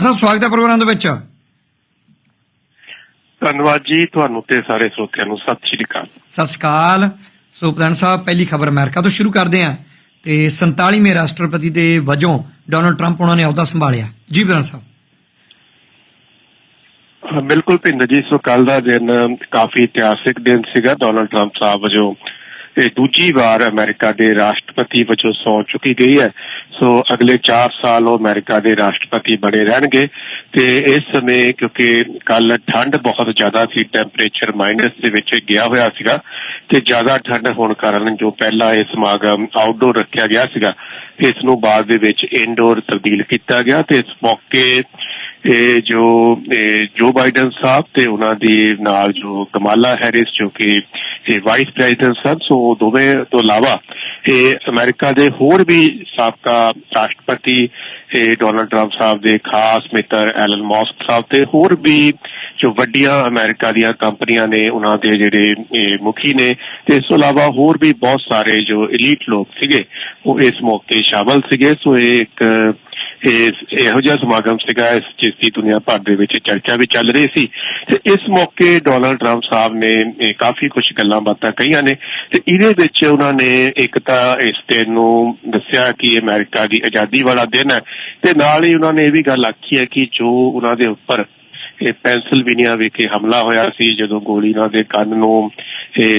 ਸਾਹਿਬ ਸਵਾਗਤ ਹੈ ਪ੍ਰੋਗਰਾਮ ਦੇ ਵਿੱਚ। ਧੰਨਵਾਦ ਜੀ ਤੁਹਾਨੂੰ ਤੇ ਸਾਰੇ ਸਰੋਤਿਆਂ ਨੂੰ। ਸਤਿ ਸ਼੍ਰੀ ਅਕਾਲ। ਸਤਿ ਸ਼੍ਰੀ ਅਕਾਲ। ਸੋ ਪ੍ਰਧਾਨ ਸਾਹਿਬ ਪਹਿਲੀ ਖਬਰ ਅਮਰੀਕਾ ਤੋਂ ਸ਼ੁਰੂ ਕਰਦੇ ਹਾਂ ਤੇ 47ਵੇਂ ਰਾਸ਼ਟਰਪਤੀ ਦੇ ਵਜੋਂ ਡੋਨਲਡ ਟਰੰਪ ਉਹਨਾਂ ਨੇ ਅਹੁਦਾ ਸੰਭਾਲਿਆ। ਜੀ ਪ੍ਰਧਾਨ ਸਾਹਿਬ। ਬਿਲਕੁਲ ਭਿੰਦਰ ਜੀ ਸੋ ਕੱਲ ਦਾ ਦਿਨ ਕਾਫੀ ਇਤਿਹਾਸਿਕ ਦਿਨ ਸੀਗਾ। ਡੋਨਲਡ ਟਰੰਪ ਸਾਹਿਬ ਵਜੋਂ ਇਹ ਦੂਜੀ ਵਾਰ ਅਮਰੀਕਾ ਦੇ ਰਾਸ਼ਟਰਪਤੀ ਵਜੋਂ ਸੌ ਚੁੱਕੀ ਗਈ ਹੈ। ਸੋ ਅਗਲੇ 4 ਸਾਲ ਉਹ ਅਮਰੀਕਾ ਦੇ ਰਾਸ਼ਟਰਪਤੀ ਬਣੇ ਰਹਿਣਗੇ। ਤੇ ਇਸ ਸਮੇਂ ਕਿਉਂਕਿ ਕੱਲ ਠੰਡ ਬਹੁਤ ਜ਼ਿਆਦਾ ਸੀ ਟੈਂਪਰੇਚਰ ਮਾਈਨਸ ਦੇ ਵਿੱਚ ਗਿਆ ਹੋਇਆ ਸੀਗਾ ਤੇ ਜ਼ਿਆਦਾ ਠੰਡ ਹੋਣ ਕਾਰਨ ਜੋ ਪਹਿਲਾ ਇਹ ਸਮਾਗਮ ਆਊਟਡੋਰ ਰੱਖਿਆ ਗਿਆ ਸੀਗਾ, ਇਸ ਨੂੰ ਬਾਅਦ ਦੇ ਵਿੱਚ ਇਨਡੋਰ ਤਬਦੀਲ ਕੀਤਾ ਗਿਆ ਤੇ ਇਸ ਮੌਕੇ ਇਹ ਜੋ ਜੋ ਬਾਈਡਨ ਸਾਹਿਬ ਤੇ ਉਹਨਾਂ ਦੀ ਨਾਲ ਜੋ ਕਮਾਲਾ ਹੈਰਿਸ ਜੋ ਕਿ ਇਹ ਵਾਈਸ ਪ੍ਰੈਜ਼ੀਡੈਂਟ ਸਨ ਸੋ ਦੋਵੇਂ ਤੋਂ ਇਲਾਵਾ ਇਹ ਅਮਰੀਕਾ ਦੇ ਹੋਰ ਵੀ ਸਾਬਕਾ ਰਾਸ਼ਟਰਪਤੀ, ਇਹ ਡੋਨਲਡ ਟਰੰਪ ਸਾਹਿਬ ਦੇ ਖਾਸ ਮਿੱਤਰ ਐਲਨ ਮੌਸਕ ਸਾਹਿਬ ਤੇ ਹੋਰ ਵੀ ਜੋ ਵੱਡੀਆਂ ਅਮਰੀਕਾ ਦੀਆਂ ਕੰਪਨੀਆਂ ਨੇ, ਉਹਨਾਂ ਦੇ ਜਿਹੜੇ ਮੁਖੀ ਨੇ ਤੇ ਇਸ ਤੋਂ ਇਲਾਵਾ ਹੋਰ ਵੀ ਬਹੁਤ ਸਾਰੇ ਜੋ ਐਲੀਟ ਲੋਕ ਸੀਗੇ, ਉਹ ਇਸ ਮੌਕੇ ਸ਼ਾਮਲ ਸੀਗੇ। ਸੋ ਇਹ ਇੱਕ ਇਸ ਇਹੋ ਜਿਹਾ ਸਮਾਗਮ ਸੀਗਾ, ਇਸ ਜਿਸ ਦੀ ਦੁਨੀਆ ਭਰ ਦੇ ਵਿੱਚ ਚਰਚਾ ਵੀ ਚੱਲ ਰਹੀ ਸੀ। ਤੇ ਇਸ ਮੌਕੇ ਡੋਨਲਡ ਟਰੰਪ ਸਾਹਿਬ ਨੇ ਕਾਫੀ ਕੁਝ ਗੱਲਾਂ ਬਾਤਾਂ ਕਹੀਆਂ ਨੇ। ਤੇ ਇਹਦੇ ਵਿੱਚ ਉਹਨਾਂ ਨੇ ਇੱਕ ਤਾਂ ਇਸ ਦਿਨ ਨੂੰ ਦੱਸਿਆ ਕਿ ਇਹ ਅਮਰੀਕਾ ਦੀ ਆਜ਼ਾਦੀ ਵਾਲਾ ਦਿਨ ਹੈ। ਤੇ ਨਾਲ ਹੀ ਉਹਨਾਂ ਨੇ ਇਹ ਵੀ ਗੱਲ ਆਖੀ ਹੈ ਕਿ ਜੋ ਉਹਨਾਂ ਦੇ ਉੱਪਰ ਇਹ ਪੈਂਸਿਲਵੇਨੀਆ ਵਿਖੇ ਹਮਲਾ ਹੋਇਆ ਸੀ, ਜਦੋਂ ਗੋਲੀ ਉਹਨਾਂ ਦੇ ਕੰਨ ਨੂੰ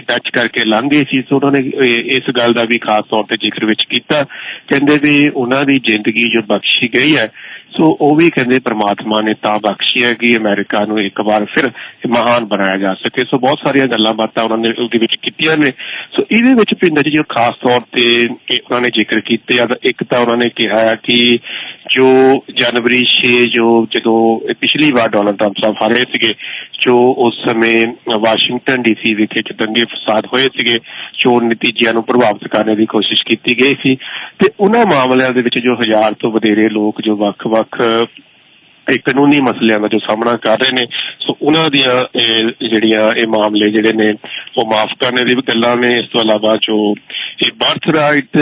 ਟੱਚ ਕਰਕੇ ਲੰਘ ਗਈ ਸੀ। ਸੋ ਉਹਨਾਂ ਨੇ ਇਸ ਗੱਲ ਦਾ ਵੀ ਖਾਸ ਤੌਰ ਤੇ ਜ਼ਿਕਰ ਵਿੱਚ ਕੀਤਾ। ਕਹਿੰਦੇ ਵੀ ਉਹਨਾਂ ਦੀ ਜ਼ਿੰਦਗੀ ਜੋ ਬਖਸ਼ੀ ਗਈ ਹੈ, ਸੋ ਉਹ ਵੀ ਕਹਿੰਦੇ ਪ੍ਰਮਾਤਮਾ ਨੇ ਤਾਂ ਬਖਸ਼ੀ ਹੈ ਕਿ ਅਮਰੀਕਾ ਨੂੰ ਇੱਕ ਵਾਰ ਫਿਰ ਮਹਾਨ ਬਣਾਇਆ ਜਾ ਸਕੇ। ਸੋ ਬਹੁਤ ਸਾਰੀਆਂ ਗੱਲਾਂ ਬਾਤਾਂ ਉਹਨਾਂ ਨੇ ਉਹਦੇ ਵਿੱਚ ਕੀਤੀਆਂ ਨੇ। ਸੋ ਇਹਦੇ ਵਿੱਚ ਪਿੰਡ ਜੀ ਜੋ ਖਾਸ ਤੌਰ ਤੇ ਉਹਨਾਂ ਨੇ ਜ਼ਿਕਰ ਕੀਤੇ ਆ, ਤਾਂ ਇੱਕ ਤਾਂ ਉਹਨਾਂ ਨੇ ਕਿਹਾ ਕਿ ਜੋ ਜਨਵਰੀ 6 ਜੋ ਜਦੋਂ ਪਿਛਲੀ ਵਾਰ ਡੋਨਲਡ ਟਰੰਪ ਸਾਹਿਬ ਹਾਰੇ ਸੀਗੇ, ਜੋ ਉਸ ਸਮੇਂ ਵਾਸ਼ਿੰਗਟਨ ਡੀਸੀ ਵਿਖੇ ਦੰਗੇ ਫਸਾਦ ਹੋਏ ਸੀਗੇ ਚੋਣ ਨਤੀਜਿਆਂ ਨੂੰ ਪ੍ਰਭਾਵਿਤ ਕਰਨ ਦੀ ਕੋਸ਼ਿਸ਼ ਕੀਤੀ ਗਈ ਸੀ ਤੇ ਉਹਨਾਂ ਮਾਮਲਿਆਂ ਦੇ ਵਿੱਚ ਜੋ ਹਜ਼ਾਰ ਤੋਂ ਵਧੇਰੇ ਲੋਕ ਜੋ ਵੱਖ-ਵੱਖ ਇਹ ਕਾਨੂੰਨੀ ਮਸਲਿਆਂ ਦਾ ਜੋ ਸਾਹਮਣਾ ਕਰ ਰਹੇ ਨੇ, ਸੋ ਉਹਨਾਂ ਦੀਆਂ ਜਿਹੜੀਆਂ ਇਹ ਮਾਮਲੇ ਜਿਹੜੇ ਨੇ, ਉਹ ਮਾਫ ਕਰਨੇ ਦੀ ਗੱਲਾਂ ਨੇ। ਇਸ ਤੋਂ ਇਲਾਵਾ ਜੋ ਇਹ ਬਰਥ ਰਾਈਟ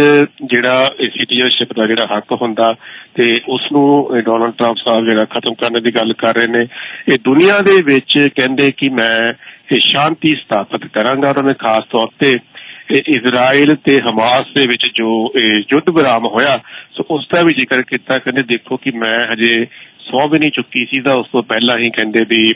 ਜਿਹੜਾ ਸਿਟੀਜ਼ਨਸ਼ਿਪ ਦਾ ਜਿਹੜਾ ਹੱਕ ਹੁੰਦਾ ਤੇ ਉਸ ਨੂੰ ਡੋਨਲਡ ਟਰੰਪ ਸਾਹਿਬ ਜਿਹੜਾ ਖਤਮ ਕਰਨ ਦੀ ਗੱਲ ਕਰ ਰਹੇ ਨੇ। ਇਹ ਦੁਨੀਆ ਦੇ ਵਿੱਚ ਕਹਿੰਦੇ ਕਿ ਮੈਂ ਇਹ ਸ਼ਾਂਤੀ ਸਥਾਪਿਤ ਕਰਾਂਗਾ ਉਹਨਾਂ ਨੇ ਖਾਸ ਤੌਰ ਤੇ। ਇਹ ਇਜ਼ਰਾਈਲ ਤੇ ਹਮਾਸ ਦੇ ਵਿੱਚ ਜੋ ਇਹ ਯੁੱਧ ਵਿਰਾਮ ਹੋਇਆ, ਸੋ ਉਸ ਦਾ ਵੀ ਜ਼ਿਕਰ ਕੀਤਾ, ਕਹਿੰਦੇ ਦੇਖੋ ਕਿ ਮੈਂ ਹਜੇ ਸੌ ਵੀ ਨਹੀਂ ਚੁੱਕੀ ਸੀ ਤਾਂ ਉਸ ਤੋਂ ਪਹਿਲਾਂ ਹੀ ਕਹਿੰਦੇ ਵੀ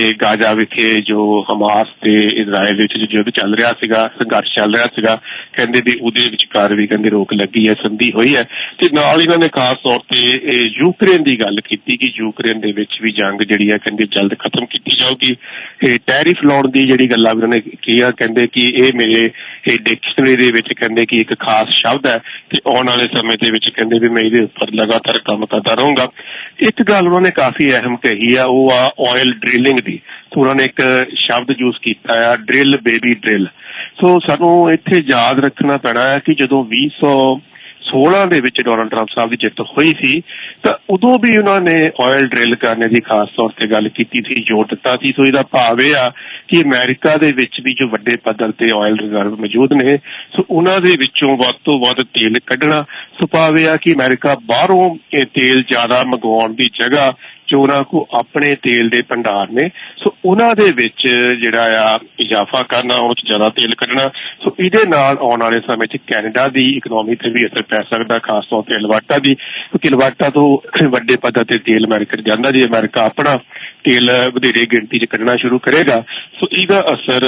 ਇਹ ਗਾਜ਼ਾ ਵਿਖੇ ਜੋ ਹਮਾਸ ਤੇ ਇਜ਼ਰਾਈਲ ਵਿੱਚ ਜੋ ਯੁੱਧ ਚੱਲ ਰਿਹਾ ਸੀਗਾ, ਸੰਘਰਸ਼ ਚੱਲ ਰਿਹਾ ਸੀਗਾ, ਕਹਿੰਦੇ ਵੀ ਉਹਦੇ ਵਿਚਕਾਰ ਵੀ ਕਹਿੰਦੇ ਰੋਕ ਲੱਗੀ ਹੈ, ਸੰਧੀ ਹੋਈ ਹੈ। ਤੇ ਨਾਲ ਇਹਨਾਂ ਨੇ ਖਾਸ ਤੌਰ ਤੇ ਯੂਕਰੇਨ ਦੀ ਗੱਲ ਕੀਤੀ ਕਿ ਯੂਕਰੇਨ ਦੇ ਵਿੱਚ ਵੀ ਜੰਗ ਜਿਹੜੀ ਹੈ ਕਹਿੰਦੇ ਜਲਦ ਖਤਮ ਕੀਤੀ ਜਾਊਗੀ। ਇਹ ਟੈਰਿਫ ਲਾਉਣ ਦੀ ਜਿਹੜੀ ਗੱਲਾਂ ਵੀ ਉਹਨਾਂ ਨੇ ਕੀਆ, ਕਹਿੰਦੇ ਕਿ ਇਹ ਮੇਰੇ, ਇਹ ਡਿਕਸ਼ਨਰੀ ਦੇ ਵਿੱਚ ਕਹਿੰਦੇ ਕਿ ਇੱਕ ਖਾਸ ਸ਼ਬਦ ਹੈ ਤੇ ਆਉਣ ਵਾਲੇ ਸਮੇਂ ਦੇ ਵਿੱਚ ਕਹਿੰਦੇ ਵੀ ਮੈਂ ਇਹਦੇ ਉੱਪਰ ਲਗਾਤਾਰ ਕੰਮ ਕਰਦਾ ਰਹੂੰਗਾ। ਇੱਕ ਗੱਲ ਉਹਨਾਂ ਨੇ ਕਾਫੀ ਅਹਿਮ ਕਹੀ ਆ, ਉਹ ਆ ਆਇਲ ਡ੍ਰਿਲਿੰਗ ਦੀ। ਸੋ ਉਹਨਾਂ ਨੇ ਇੱਕ ਸ਼ਬਦ ਯੂਜ਼ ਕੀਤਾ ਆ ਡ੍ਰਿਲ ਬੇਬੀ ਡ੍ਰਿਲ ਸੋ ਸਾਨੂੰ ਇੱਥੇ ਯਾਦ ਰੱਖਣਾ ਪੈਣਾ ਹੈ ਕਿ ਜਦੋਂ 2016 ਦੇ ਵਿੱਚ ਡੋਨਲਡ ਟਰੰਪ ਸਾਹਿਬ ਦੀ ਜਿੱਤ ਹੋਈ ਸੀ, ਤਾਂ ਉਦੋਂ ਵੀ ਉਹਨਾਂ ਨੇ ਆਇਲ ਡ੍ਰਿਲ ਕਰਨ ਦੀ ਖਾਸ ਤੌਰ ਤੇ ਗੱਲ ਕੀਤੀ ਸੀ, ਜ਼ੋਰ ਦਿੱਤਾ ਸੀ। ਸੋ ਇਹਦਾ ਭਾਵ ਇਹ ਆ ਕਿ ਅਮਰੀਕਾ ਦੇ ਵਿੱਚ ਵੀ ਜੋ ਵੱਡੇ ਪੱਧਰ ਤੇ ਆਇਲ ਰਿਜ਼ਰਵ ਮੌਜੂਦ ਨੇ, ਸੋ ਉਹਨਾਂ ਦੇ ਵਿੱਚੋਂ ਵੱਧ ਤੋਂ ਵੱਧ ਤੇਲ ਕੱਢਣਾ, ਸੋ ਭਾਵ ਇਹ ਆ ਕਿ ਅਮਰੀਕਾ ਬਾਹਰੋਂ ਇਹ ਤੇਲ ਜ਼ਿਆਦਾ ਮੰਗਵਾਉਣ ਦੀ ਜਗ੍ਹਾ ਜੋ ਉਹਨਾਂ ਕੋ ਆਪਣੇ ਤੇਲ ਦੇ ਭੰਡਾਰ ਨੇ, ਸੋ ਉਹਨਾਂ ਦੇ ਵਿੱਚ ਜਿਹੜਾ ਆ ਇਜ਼ਾਫਾ ਕਰਨਾ ਉਹ 'ਚ ਜ਼ਿਆਦਾ ਤੇਲ ਕੱਢਣਾ, ਸੋ ਇਹਦੇ ਨਾਲ ਆਉਣ ਵਾਲੇ ਸਮੇਂ 'ਚ ਕੈਨੇਡਾ ਦੀ ਇਕਨੋਮੀ ਤੇ ਵੀ ਅਸਰ ਪੈ ਸਕਦਾ, ਖਾਸ ਤੌਰ ਤੇ ਅਲਬਰਟਾ ਦੀ, ਕਿਉਂਕਿ ਅਲਬਰਟਾ ਤੋਂ ਵੱਡੇ ਪੱਧਰ ਤੇ ਤੇਲ ਅਮਰੀਕਾ ਜਾਂਦਾ, ਜੇ ਅਮਰੀਕਾ ਆਪਣਾ ਤੇਲ ਵਧੇਰੇ ਗਿਣਤੀ 'ਚ ਕੱਢਣਾ ਸ਼ੁਰੂ ਕਰੇਗਾ, ਸੋ ਇਹਦਾ ਅਸਰ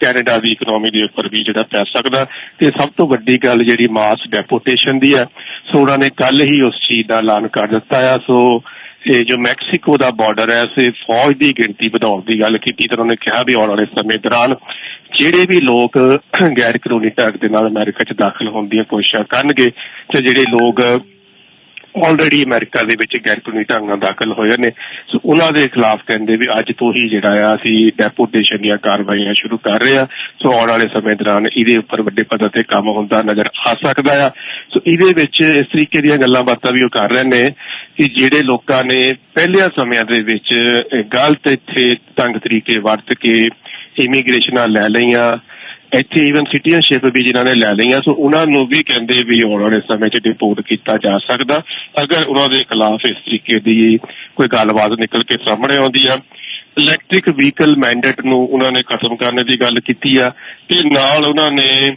ਕੈਨੇਡਾ ਦੀ ਇਕਨੋਮੀ ਦੇ ਉੱਪਰ ਵੀ ਜਿਹੜਾ ਪੈ ਸਕਦਾ। ਤੇ ਸਭ ਤੋਂ ਵੱਡੀ ਗੱਲ ਜਿਹੜੀ ਮਾਸ ਡੈਪੋਟੇਸ਼ਨ ਦੀ ਹੈ, ਸੋ ਉਹਨਾਂ ਨੇ ਕੱਲ ਹੀ ਉਸ ਚੀਜ਼ ਦਾ ਐਲਾਨ ਕਰ ਦਿੱਤਾ ਆ, ਸੋ ਇਹ ਜੋ ਮੈਕਸੀਕੋ ਦਾ ਬਾਰਡਰ ਹੈ ਸੇ ਫੌਜ ਦੀ ਗਿਣਤੀ ਵਧਾਉਣ ਦੀ ਗੱਲ ਕੀਤੀ ਤਾਂ ਉਹਨੇ ਕਿਹਾ ਵੀ ਆਉਣ ਵਾਲੇ ਸਮੇਂ ਦੌਰਾਨ ਜਿਹੜੇ ਵੀ ਲੋਕ ਗੈਰ ਕਾਨੂੰਨੀ ਢੰਗ ਦੇ ਨਾਲ ਅਮਰੀਕਾ 'ਚ ਦਾਖਲ ਹੋਣ ਦੀਆਂ ਕੋਸ਼ਿਸ਼ਾਂ ਕਰਨਗੇ ਤੇ ਜਿਹੜੇ ਲੋਕ ਆਲਰੇਡੀ ਅਮਰੀਕਾ ਦੇ ਵਿੱਚ ਗੈਰ ਢੰਗ ਨਾਲ ਦਾਖਲ ਹੋਏ ਨੇ। ਸੋ ਉਹਨਾਂ ਦੇ ਖਿਲਾਫ ਕਹਿੰਦੇ ਵੀ ਅੱਜ ਤੋਂ ਹੀ ਜਿਹੜਾ ਆ, ਅਸੀਂ ਡੈਪੋਟੇਸ਼ਨ ਦੀਆਂ ਕਾਰਵਾਈਆਂ ਸ਼ੁਰੂ ਕਰ ਰਹੇ ਆ ਸੋ ਆਉਣ ਵਾਲੇ ਸਮੇਂ ਦੌਰਾਨ ਇਹਦੇ ਉੱਪਰ ਵੱਡੇ ਪੱਧਰ ਤੇ ਕੰਮ ਹੁੰਦਾ ਨਜ਼ਰ ਆ ਸਕਦਾ ਆ। ਸੋ ਇਹਦੇ ਵਿੱਚ ਇਸ ਤਰੀਕੇ ਦੀਆਂ ਗੱਲਾਂ ਬਾਤਾਂ ਵੀ ਉਹ ਕਰ ਰਹੇ ਨੇ ਕਿ ਜਿਹੜੇ ਲੋਕਾਂ ਨੇ ਪਹਿਲਿਆਂ ਸਮਿਆਂ ਦੇ ਵਿੱਚ ਗਲਤ ਇੱਥੇ ਤੰਗ ਤਰੀਕੇ ਵਰਤ ਕੇ ਇਮੀਗ੍ਰੇਸ਼ਨਾਂ ਲੈ ਲਈਆਂ। ਇੱਥੇ ਈਵਨ ਸਿਟੀਜ਼ਨਸ਼ਿਪ ਵੀ ਜਿਨ੍ਹਾਂ ਨੇ ਲੈ ਲਈਆਂ, ਸੋ ਉਹਨਾਂ ਨੂੰ ਵੀ ਕਹਿੰਦੇ ਵੀ ਆਉਣ ਵਾਲੇ ਸਮੇਂ 'ਚ ਡਿਪੋਰਟ ਕੀਤਾ ਜਾ ਸਕਦਾ। ਅਗਰ ਉਹਨਾਂ ਦੇ ਖਿਲਾਫ ਇਸ ਤਰੀਕੇ ਦੀ ਕੋਈ ਗੱਲਬਾਤ ਨਿਕਲ ਕੇ ਸਾਹਮਣੇ ਆਉਂਦੀ ਆ ਇਲੈਕਟ੍ਰਿਕ ਵਹੀਕਲ ਮੈਂਡੇਟ ਨੂੰ ਉਹਨਾਂ ਨੇ ਖਤਮ ਕਰਨ ਦੀ ਗੱਲ ਕੀਤੀ ਆ, ਤੇ ਨਾਲ ਉਹਨਾਂ ਨੇ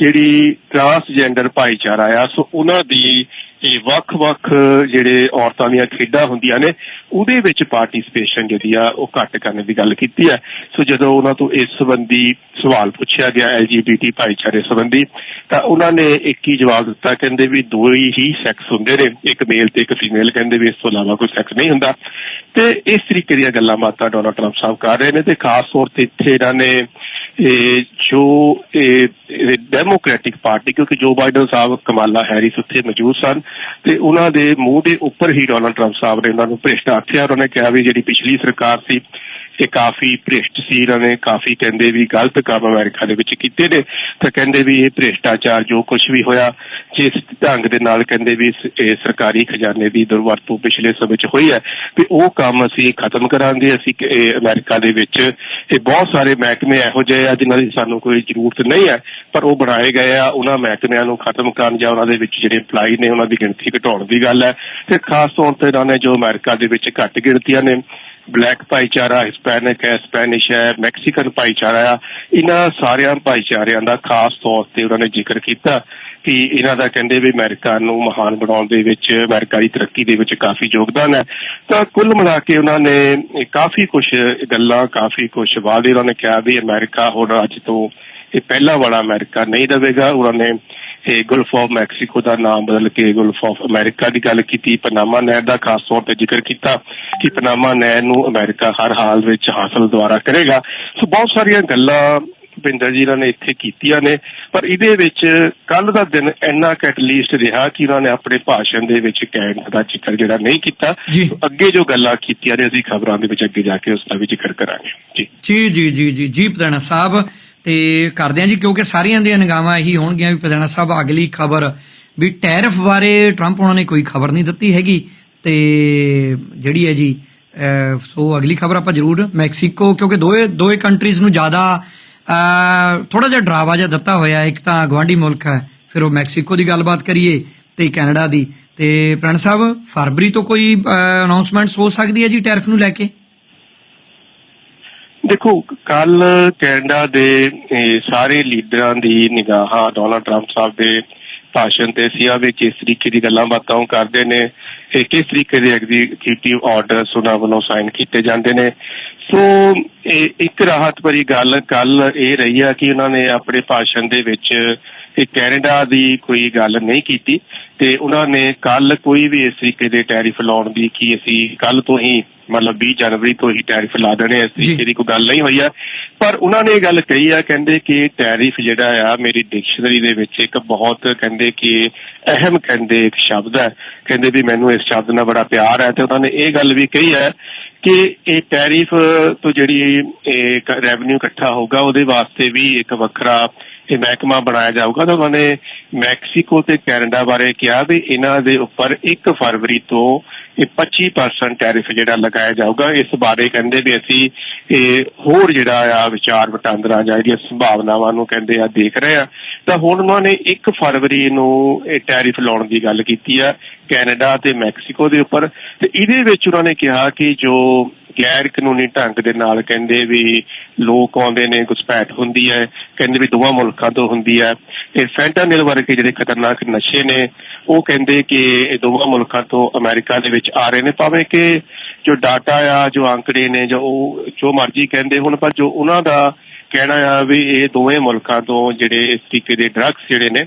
ਜਿਹੜੀ ਟਰਾਂਸਜੈਂਡਰ ਭਾਈਚਾਰਾ ਆ, ਸੋ ਉਹਨਾਂ ਦੀ ਇਹ ਵੱਖ-ਵੱਖ ਜਿਹੜੇ ਔਰਤਾਂ ਦੀਆਂ ਖੇਡਾਂ ਹੁੰਦੀਆਂ ਨੇ, ਉਹਦੇ ਵਿੱਚ ਪਾਰਟਿਸਿਪੇਸ਼ਨ ਜਿਹੜੀ ਆ, ਉਹ ਘੱਟ ਕਰਨ ਦੀ ਗੱਲ ਕੀਤੀ ਹੈ। ਸੋ ਜਦੋਂ ਉਹਨਾਂ ਤੋਂ ਇਸ ਸੰਬੰਧੀ ਸਵਾਲ ਪੁੱਛਿਆ ਗਿਆ ਐਲਜੀਬੀਟੀ ਭਾਈਚਾਰੇ ਸੰਬੰਧੀ, ਤਾਂ ਉਹਨਾਂ ਨੇ ਇੱਕ ਹੀ ਜਵਾਬ ਦਿੱਤਾ, ਕਹਿੰਦੇ ਵੀ ਦੋ ਹੀ ਸੈਕਸ ਹੁੰਦੇ ਨੇ, ਇੱਕ ਮੇਲ ਤੇ ਇੱਕ ਫੀਮੇਲ ਕਹਿੰਦੇ ਵੀ ਇਸ ਤੋਂ ਇਲਾਵਾ ਕੋਈ ਸੈਕਸ ਨਹੀਂ ਹੁੰਦਾ। ਤੇ ਇਸ ਤਰੀਕੇ ਦੀਆਂ ਗੱਲਾਂ ਬਾਤਾਂ ਡੋਨਾਲਡ ਟਰੰਪ ਸਾਹਿਬ ਕਰ ਰਹੇ ਨੇ ਤੇ ਖਾਸ ਤੌਰ ਤੇ ਇੱਥੇ ਇਹਨਾਂ ਨੇ ਇਹ ਜੋ ਇਹ ਡੈਮੋਕ੍ਰੈਟਿਕ ਪਾਰਟੀ ਕਿਉਂਕਿ ਜੋ ਬਾਈਡਨ ਸਾਹਿਬ, ਕਮਾਲਾ ਹੈਰਿਸ ਉੱਥੇ ਮੌਜੂਦ ਸਨ, ਤੇ ਉਹਨਾਂ ਦੇ ਮੂੰਹ ਦੇ ਉੱਪਰ ਹੀ ਡੋਨਲਡ ਟਰੰਪ ਸਾਹਿਬ ਨੇ ਉਹਨਾਂ ਨੂੰ ਭ੍ਰਿਸ਼ਟ ਆਖਿਆ ਉਹਨਾਂ ਨੇ ਕਿਹਾ ਵੀ ਜਿਹੜੀ ਪਿਛਲੀ ਸਰਕਾਰ ਸੀ ਇਹ ਕਾਫੀ ਭ੍ਰਿਸ਼ਟ ਸੀ ਇਹਨਾਂ ਨੇ, ਕਾਫੀ ਕਹਿੰਦੇ ਵੀ ਗਲਤ ਕੰਮ ਅਮਰੀਕਾ ਦੇ ਵਿੱਚ ਕੀਤੇ ਨੇ। ਤਾਂ ਕਹਿੰਦੇ ਵੀ ਇਹ ਭ੍ਰਿਸ਼ਟਾਚਾਰ ਜੋ ਕੁਝ ਵੀ ਹੋਇਆ, ਜਿਸ ਢੰਗ ਦੇ ਨਾਲ ਕਹਿੰਦੇ ਵੀ ਸਰਕਾਰੀ ਖਜ਼ਾਨੇ ਦੀ ਦੁਰਵਰਤੋਂ ਪਿਛਲੇ ਸਮੇਂ 'ਚ ਹੋਈ ਹੈ ਤੇ ਉਹ ਕੰਮ ਅਸੀਂ ਖਤਮ ਕਰਾਂਗੇ, ਅਸੀਂ ਅਮਰੀਕਾ ਦੇ ਵਿੱਚ, ਇਹ ਬਹੁਤ ਸਾਰੇ ਮਹਿਕਮੇ ਇਹੋ ਜਿਹੇ ਆ ਜਿਨ੍ਹਾਂ ਦੀ ਸਾਨੂੰ ਕੋਈ ਜ਼ਰੂਰਤ ਨਹੀਂ ਹੈ, ਪਰ ਉਹ ਬਣਾਏ ਗਏ ਆ, ਉਹਨਾਂ ਮਹਿਕਮਿਆਂ ਨੂੰ ਖਤਮ ਕਰਨ ਜਾਂ ਉਹਨਾਂ ਦੇ ਵਿੱਚ ਜਿਹੜੇ EMPLOYE ਨੇ, ਉਹਨਾਂ ਦੀ ਗਿਣਤੀ ਘਟਾਉਣ ਦੀ ਗੱਲ ਹੈ। ਤੇ ਖਾਸ ਤੌਰ ਤੇ ਇਹਨਾਂ ਨੇ ਜੋ ਅਮਰੀਕਾ ਦੇ ਵਿੱਚ ਘੱਟ ਗਿਣਤੀਆਂ ਨੇ ਬਲੈਕ ਭਾਈਚਾਰਾ ਹਿਸਪੈਨਿਕ ਹੈ ਸਪੈਨਿਸ਼ ਹੈ ਮੈਕਸੀਕਨ ਭਾਈਚਾਰਾ ਆ, ਇਹਨਾਂ ਸਾਰਿਆਂ ਭਾਈਚਾਰਿਆਂ ਦਾ ਖਾਸ ਤੌਰ ਤੇ ਉਹਨਾਂ ਨੇ ਜ਼ਿਕਰ ਕੀਤਾ ਕਿ ਇਹਨਾਂ ਦਾ ਕਹਿੰਦੇ ਵੀ ਅਮਰੀਕਾ ਨੂੰ ਮਹਾਨ ਬਣਾਉਣ ਦੇ ਵਿੱਚ, ਅਮਰੀਕਾ ਦੀ ਤਰੱਕੀ ਦੇ ਵਿੱਚ ਕਾਫੀ ਯੋਗਦਾਨ ਹੈ। ਤਾਂ ਕੁੱਲ ਮਿਲਾ ਕੇ ਉਹਨਾਂ ਨੇ ਕਾਫੀ ਕੁਝ ਗੱਲਾਂ, ਕਾਫੀ ਕੁਝ ਵਾਅਦੇ ਉਹਨਾਂ ਨੇ ਕਿਹਾ ਵੀ ਅਮਰੀਕਾ ਹੁਣ ਅੱਜ ਤੋਂ ਇਹ ਪਹਿਲਾ ਵਾਲਾ ਅਮਰੀਕਾ ਨਹੀਂ ਦੇਵੇਗਾ। ਉਹਨਾਂ ਨੇ ਇਹ ਗਲਫ ਆਫ ਮੈਕਸੀਕੋ ਦਾ ਨਾਮ ਬਦਲ ਕੇ ਗਲਫ ਆਫ ਅਮਰੀਕਾ ਦੀ ਗੱਲ ਕੀਤੀ ਪਨਾਮਾ ਨਹਿਰ ਦਾ ਖਾਸ ਤੌਰ ਤੇ ਜ਼ਿਕਰ ਕੀਤਾ ਕਿ ਪਨਾਮਾ ਨਹਿਰ ਨੂੰ ਅਮਰੀਕਾ ਹਰ ਹਾਲ ਵਿੱਚ ਹਾਸਲ ਦੁਆਰਾ ਕਰੇਗਾ ਸੋ ਬਹੁਤ ਸਾਰੀਆਂ ਗੱਲਾਂ ਭਿੰਦਰ ਜੀ ਨੇ ਇੱਥੇ ਕੀਤੀਆਂ ਨੇ ਪਰ ਇਹਦੇ ਵਿੱਚ ਕੱਲ ਦਾ ਦਿਨ ਇੰਨਾ ਕਿ ਐਟਲੀਸਟ ਰਿਹਾ ਕਿ ਉਹਨਾਂ ਨੇ ਆਪਣੇ ਭਾਸ਼ਣ ਦੇ ਵਿੱਚ ਕੈਨੇਡਾ ਦਾ ਜ਼ਿਕਰ ਜਿਹੜਾ ਨਹੀਂ ਕੀਤਾ ਅੱਗੇ ਜੋ ਗੱਲਾਂ ਕੀਤੀਆਂ ਨੇ ਅਸੀਂ ਖਬਰਾਂ ਦੇ ਵਿੱਚ ਅੱਗੇ ਜਾ ਕੇ ਉਸ ਦਾ ਵੀ ਜ਼ਿਕਰ ਕਰਾਂਗੇ ਜੀ ਜੀ ਜੀ ਜੀ ਜੀ ਪਧਾਣਾ ਸਾਹਿਬ ਤੇ ਕਰਦੇ ਆ ਜੀ, ਕਿਉਂਕਿ ਸਾਰਿਆਂ ਦੀਆਂ ਨਿਗਾਹਾਂ ਇਹੀ ਹੋਣਗੀਆਂ ਵੀ ਪਧਾਣਾ ਸਾਹਿਬ ਅਗਲੀ ਖਬਰ ਵੀ ਟੈਰਿਫ ਬਾਰੇ ਟਰੰਪ ਉਹਨਾਂ ਨੇ ਕੋਈ ਖਬਰ ਨਹੀਂ ਦਿੱਤੀ ਹੈਗੀ। ਤੇ ਜਿਹੜੀ ਹੈ ਜੀ ਸੋ ਅਗਲੀ ਖਬਰ ਆਪਾਂ ਜ਼ਰੂਰ ਮੈਕਸੀਕੋ, ਕਿਉਂਕਿ ਦੋਏ ਦੋਏ ਕੰਟਰੀਜ਼ ਨੂੰ ਜ਼ਿਆਦਾ ਥੋੜਾ ਜਿਹਾ ਡਰਾਵਾ ਜਿਹਾ ਦਿੱਤਾ ਹੋਇਆ ਇੱਕ ਤਾਂ ਗਵਾਂਢੀ ਮੁਲਕ ਹੈ, ਫਿਰ ਉਹ ਮੈਕਸੀਕੋ ਦੀ ਗੱਲਬਾਤ ਕਰੀਏ ਤੇ ਕੈਨੇਡਾ ਦੀ। ਤੇ ਪ੍ਰਣ ਸਾਹਿਬ, ਫਰਵਰੀ ਤੋਂ ਕੋਈ ਅਨਾਉਂਸਮੈਂਟਸ ਹੋ ਸਕਦੀ ਹੈ ਜੀ ਟੈਰਿਫ ਨੂੰ ਲੈ ਕੇ? ਦੇਖੋ ਕੱਲ ਕੈਨੇਡਾ ਦੇ ਸਾਰੇ ਲੀਡਰਾਂ ਦੀ ਨਿਗਾਹਾਂ, ਡੋਨਾਲਡ ਟਰੰਪ ਸਾਹਿਬ ਦੇ ਭਾਸ਼ਣ ਤੇ ਸੀ ਆ ਵੀ ਕਿਸ ਤਰੀਕੇ ਦੀ ਗੱਲਾਂ ਬਾਤਾਂ ਉਹ ਕਰਦੇ ਨੇ, ਇਹ ਕਿਸ ਤਰੀਕੇ ਦੇ ਐਗਜ਼ੀਕਿਊਟਿਵ ਆਰਡਰਸ ਉਹਨਾਂ ਵੱਲੋਂ ਸਾਈਨ ਕੀਤੇ ਜਾਂਦੇ ਨੇ। ਸੋ, ਇਹ ਇੱਕ ਰਾਹਤ ਭਰੀ ਗੱਲ ਕੱਲ ਇਹ ਰਹੀ ਆ ਕਿ ਉਹਨਾਂ ਨੇ ਆਪਣੇ ਭਾਸ਼ਣ ਦੇ ਵਿੱਚ ਇਹ ਕੈਨੇਡਾ ਦੀ ਕੋਈ ਗੱਲ ਨਹੀਂ ਕੀਤੀ। ਤੇ ਉਹਨਾਂ ਨੇ ਕੱਲ ਕੋਈ ਵੀ ਇਸ ਤਰੀਕੇ ਦੇ ਟੈਰਿਫ ਲਾਉਣ ਦੀ ਕਿ ਅਸੀਂ ਕੱਲ ਤੋਂ ਹੀ ਮਤਲਬ 20 ਜਨਵਰੀ ਤੋਂ ਹੀ ਟੈਰਿਫ ਲਾ ਦੇਣੇ ਇਸ ਤਰੀਕੇ ਦੀ ਕੋਈ ਗੱਲ ਨਹੀਂ ਹੋਈ ਆ। ਪਰ ਉਹਨਾਂ ਨੇ ਇਹ ਗੱਲ ਕਹੀ ਆ ਕਹਿੰਦੇ ਕਿ ਟੈਰਿਫ ਜਿਹੜਾ ਆ ਮੇਰੀ ਡਿਕਸ਼ਨਰੀ ਦੇ ਵਿੱਚ ਇੱਕ ਬਹੁਤ ਕਹਿੰਦੇ ਕਿ ਅਹਿਮ ਕਹਿੰਦੇ ਇੱਕ ਸ਼ਬਦ ਹੈ ਕਹਿੰਦੇ ਵੀ ਮੈਨੂੰ ਇਸ ਸ਼ਬਦ ਨਾਲ ਬੜਾ ਪਿਆਰ ਹੈ ਤੇ ਉਹਨਾਂ ਨੇ ਇਹ ਗੱਲ ਵੀ ਕਹੀ ਹੈ ਕਿ ਇਹ ਟੈਰਿਫ ਤੋਂ ਜਿਹੜੀ ਇਹ ਰੈਵਨਿਊ ਇਕੱਠਾ ਹੋਊਗਾ ਉਹਦੇ ਵਾਸਤੇ ਵੀ ਇੱਕ ਵੱਖਰਾ ਇਹ ਮਹਿਕਮਾ ਬਣਾਇਆ ਜਾਊਗਾ ਤਾਂ ਉਹਨਾਂ ਨੇ ਮੈਕਸੀਕੋ ਤੇ ਕੈਨੇਡਾ ਬਾਰੇ ਕਿਹਾ ਵੀ ਇਹਨਾਂ ਦੇ ਉੱਪਰ 1 ਫਰਵਰੀ ਤੋਂ ਇਹ 25% ਟੈਰਿਫ ਜਿਹੜਾ ਲਗਾਇਆ ਜਾਊਗਾ। ਇਸ ਬਾਰੇ ਕਹਿੰਦੇ ਵੀ ਅਸੀਂ ਇਹ ਹੋਰ ਜਿਹੜਾ ਆ ਵਿਚਾਰ ਵਟਾਂਦਰਾ ਜਾਂ ਜਿਹੜੀਆਂ ਸੰਭਾਵਨਾਵਾਂ ਨੂੰ ਕਹਿੰਦੇ ਆ, ਦੇਖ ਰਹੇ ਆ। ਤਾਂ ਹੁਣ ਉਹਨਾਂ ਨੇ 1 ਫਰਵਰੀ ਨੂੰ ਇਹ ਟੈਰਿਫ ਲਾਉਣ ਦੀ ਗੱਲ ਕੀਤੀ ਆ, ਕੈਨੇਡਾ ਤੇ ਮੈਕਸੀਕੋ ਦੇ ਉੱਪਰ। ਤੇ ਇਹਦੇ ਵਿੱਚ ਉਹਨਾਂ ਨੇ ਕਿਹਾ ਕਿ ਜੋ ਗੈਰ ਕਾਨੂੰਨੀ ਢੰਗ ਦੇ ਨਾਲ ਕਹਿੰਦੇ ਵੀ ਲੋਕ ਆਉਂਦੇ ਨੇ ਘੁਸਪੈਠ ਹੁੰਦੀ ਹੈ, ਕਹਿੰਦੇ ਵੀ ਦੋਵਾਂ ਮੁਲਕਾਂ ਤੋਂ ਹੁੰਦੀ ਹੈ। ਤੇ ਫੈਂਟਾਨਿਲ ਵਰਗੇ ਜਿਹੜੇ ਖਤਰਨਾਕ ਨਸ਼ੇ ਨੇ, ਉਹ ਕਹਿੰਦੇ ਕਿ ਇਹ ਦੋਵਾਂ ਮੁਲਕਾਂ ਤੋਂ ਅਮਰੀਕਾ ਦੇ ਵਿੱਚ ਆ ਰਹੇ ਨੇ। ਭਾਵੇਂ ਕਿ ਜੋ ਡਾਟਾ ਆ, ਜੋ ਅੰਕੜੇ ਨੇ, ਜੋ ਉਹ ਜੋ ਮਰਜ਼ੀ ਕਹਿੰਦੇ ਹੁਣ, ਪਰ ਜੋ ਉਹਨਾਂ ਦਾ ਕਹਿਣਾ ਆ ਵੀ ਇਹ ਦੋਵੇਂ ਮੁਲਕਾਂ ਤੋਂ ਜਿਹੜੇ ਇਸ ਤਰੀਕੇ ਦੇ ਡਰੱਗਸ ਜਿਹੜੇ ਨੇ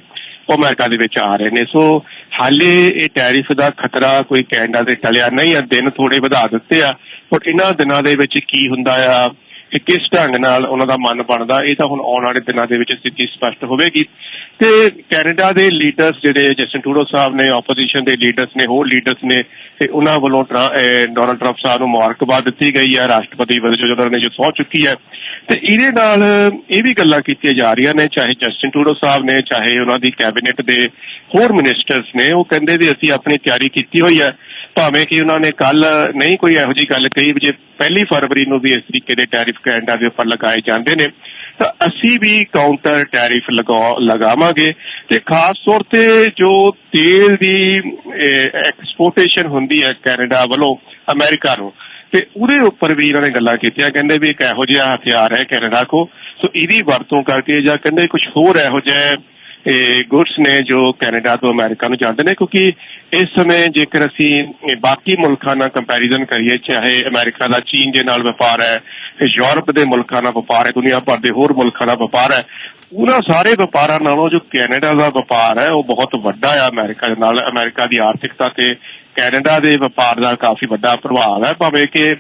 ਉਹ ਅਮਰੀਕਾ ਦੇ ਵਿੱਚ ਆ ਰਹੇ ਨੇ। ਸੋ ਹਾਲੇ ਇਹ ਟੈਰਿਫ ਦਾ ਖਤਰਾ ਕੋਈ ਕੈਨੇਡਾ ਦੇ ਟਲਿਆ ਨਹੀਂ ਆ, ਦਿਨ ਥੋੜੇ ਵਧਾ ਦਿੱਤੇ ਆ। ਪਰ ਇਹਨਾਂ ਦਿਨਾਂ ਦੇ ਵਿੱਚ ਕੀ ਹੁੰਦਾ ਆ ਕਿ ਕਿਸ ਢੰਗ ਨਾਲ ਉਹਨਾਂ ਦਾ ਮਨ ਬਣਦਾ, ਇਹ ਤਾਂ ਹੁਣ ਆਉਣ ਵਾਲੇ ਦਿਨਾਂ ਦੇ ਵਿੱਚ ਸਥਿਤੀ ਸਪਸ਼ਟ ਹੋਵੇਗੀ। ਤੇ ਕੈਨੇਡਾ ਦੇ ਲੀਡਰਸ ਜਿਹੜੇ ਜਸਟਨ ਟਰੂਡੋ ਸਾਹਿਬ ਨੇ ਆਪੋਜੀਸ਼ਨ ਦੇ ਲੀਡਰਸ ਨੇ, ਹੋਰ ਲੀਡਰਸ ਨੇ, ਤੇ ਉਹਨਾਂ ਵੱਲੋਂ ਟਰਾ- ਅਹ ਟਰੰਪ ਸਾਹਿਬ ਨੂੰ ਮੁਬਾਰਕਬਾਦ ਦਿੱਤੀ ਗਈ ਹੈ, ਰਾਸ਼ਟਰਪਤੀ ਵਜੋਂ ਜਦੋਂ ਨੇ ਜੋ ਸਹੁੰ ਚੁੱਕੀ ਹੈ। ਤੇ ਇਹਦੇ ਨਾਲ ਇਹ ਵੀ ਗੱਲਾਂ ਕੀਤੀਆਂ ਜਾ ਰਹੀਆਂ ਨੇ, ਚਾਹੇ ਜਸਟਨ ਟਰੂਡੋ ਸਾਹਿਬ ਨੇ, ਚਾਹੇ ਉਹਨਾਂ ਦੀ ਕੈਬਨਿਟ ਦੇ ਹੋਰ ਮਿਨਿਸਟਰਸ ਨੇ, ਉਹ ਕਹਿੰਦੇ ਵੀ ਅਸੀਂ ਆਪਣੀ ਤਿਆਰੀ ਕੀਤੀ ਹੋਈ ਹੈ। ਭਾਵੇਂ ਕਿ ਉਹਨਾਂ ਨੇ ਕੱਲ ਨਹੀਂ ਕੋਈ ਇਹੋ ਜੀ ਗੱਲ ਕਹੀ ਵੀ ਜੇ ਪਹਿਲੀ ਫਰਵਰੀ ਨੂੰ ਵੀ ਇਸ ਤਰੀਕੇ ਦੇ ਟੈਰਿਫ ਕੈਨੇਡਾ ਦੇ ਉੱਪਰ ਲਗਾਏ ਜਾਂਦੇ ਨੇ ਤਾਂ ਅਸੀਂ ਵੀ ਕਾਊਂਟਰ ਟੈਰਿਫ ਲਗਾ, ਲਗਾਵਾਂਗੇ ਤੇ ਖਾਸ ਤੌਰ ਤੇ ਜੋ ਤੇਲ ਦੀ ਐਕਸਪੋਰਟੇਸ਼ਨ ਹੁੰਦੀ ਹੈ ਕੈਨੇਡਾ ਵੱਲੋਂ, ਅਮਰੀਕਾ ਨੂੰ, ਤੇ ਉਹਦੇ ਉੱਪਰ ਵੀ ਇਹਨਾਂ ਨੇ ਗੱਲਾਂ ਕੀਤੀਆਂ, ਕਹਿੰਦੇ ਵੀ ਇੱਕ ਇਹੋ ਜਿਹਾ ਹਥਿਆਰ ਹੈ ਕੈਨੇਡਾ ਕੋ ਸੋ ਇਹਦੀ ਵਰਤੋਂ ਕਰਕੇ ਜਾਂ ਕਹਿੰਦੇ ਕੁਝ ਹੋਰ ਇਹੋ ਜਿਹਾ ਇਹ ਗੁੱਡਸ ਨੇ ਜੋ ਕੈਨੇਡਾ ਤੋਂ ਅਮਰੀਕਾ ਨੂੰ ਜਾਂਦੇ ਨੇ, ਕਿਉਂਕਿ ਇਸ ਸਮੇਂ ਜੇਕਰ ਅਸੀਂ ਬਾਕੀ ਮੁਲਕਾਂ ਨਾਲ ਕੰਪੈਰੀਜ਼ਨ ਕਰੀਏ, ਚਾਹੇ ਅਮਰੀਕਾ ਦਾ ਚੀਨ ਦੇ ਨਾਲ ਵਪਾਰ ਹੈ ਯੂਰਪ ਦੇ ਮੁਲਕਾਂ ਨਾਲ ਵਪਾਰ ਹੈ, ਦੁਨੀਆ ਭਰ ਦੇ ਹੋਰ ਮੁਲਕਾਂ ਨਾਲ ਵਪਾਰ ਹੈ, ਉਹਨਾਂ ਸਾਰੇ ਵਪਾਰਾਂ ਨਾਲੋਂ ਜੋ ਕੈਨੇਡਾ ਦਾ ਵਪਾਰ ਹੈ, ਉਹ ਬਹੁਤ ਵੱਡਾ ਹੈ ਅਮਰੀਕਾ ਦੇ ਨਾਲ, ਅਮਰੀਕਾ ਦੀ ਆਰਥਿਕਤਾ ਤੇ ਕੈਨੇਡਾ ਦੇ ਵਪਾਰ ਦਾ ਕਾਫੀ ਵੱਡਾ ਪ੍ਰਭਾਵ ਹੈ, ਭਾਵੇਂ ਕਿ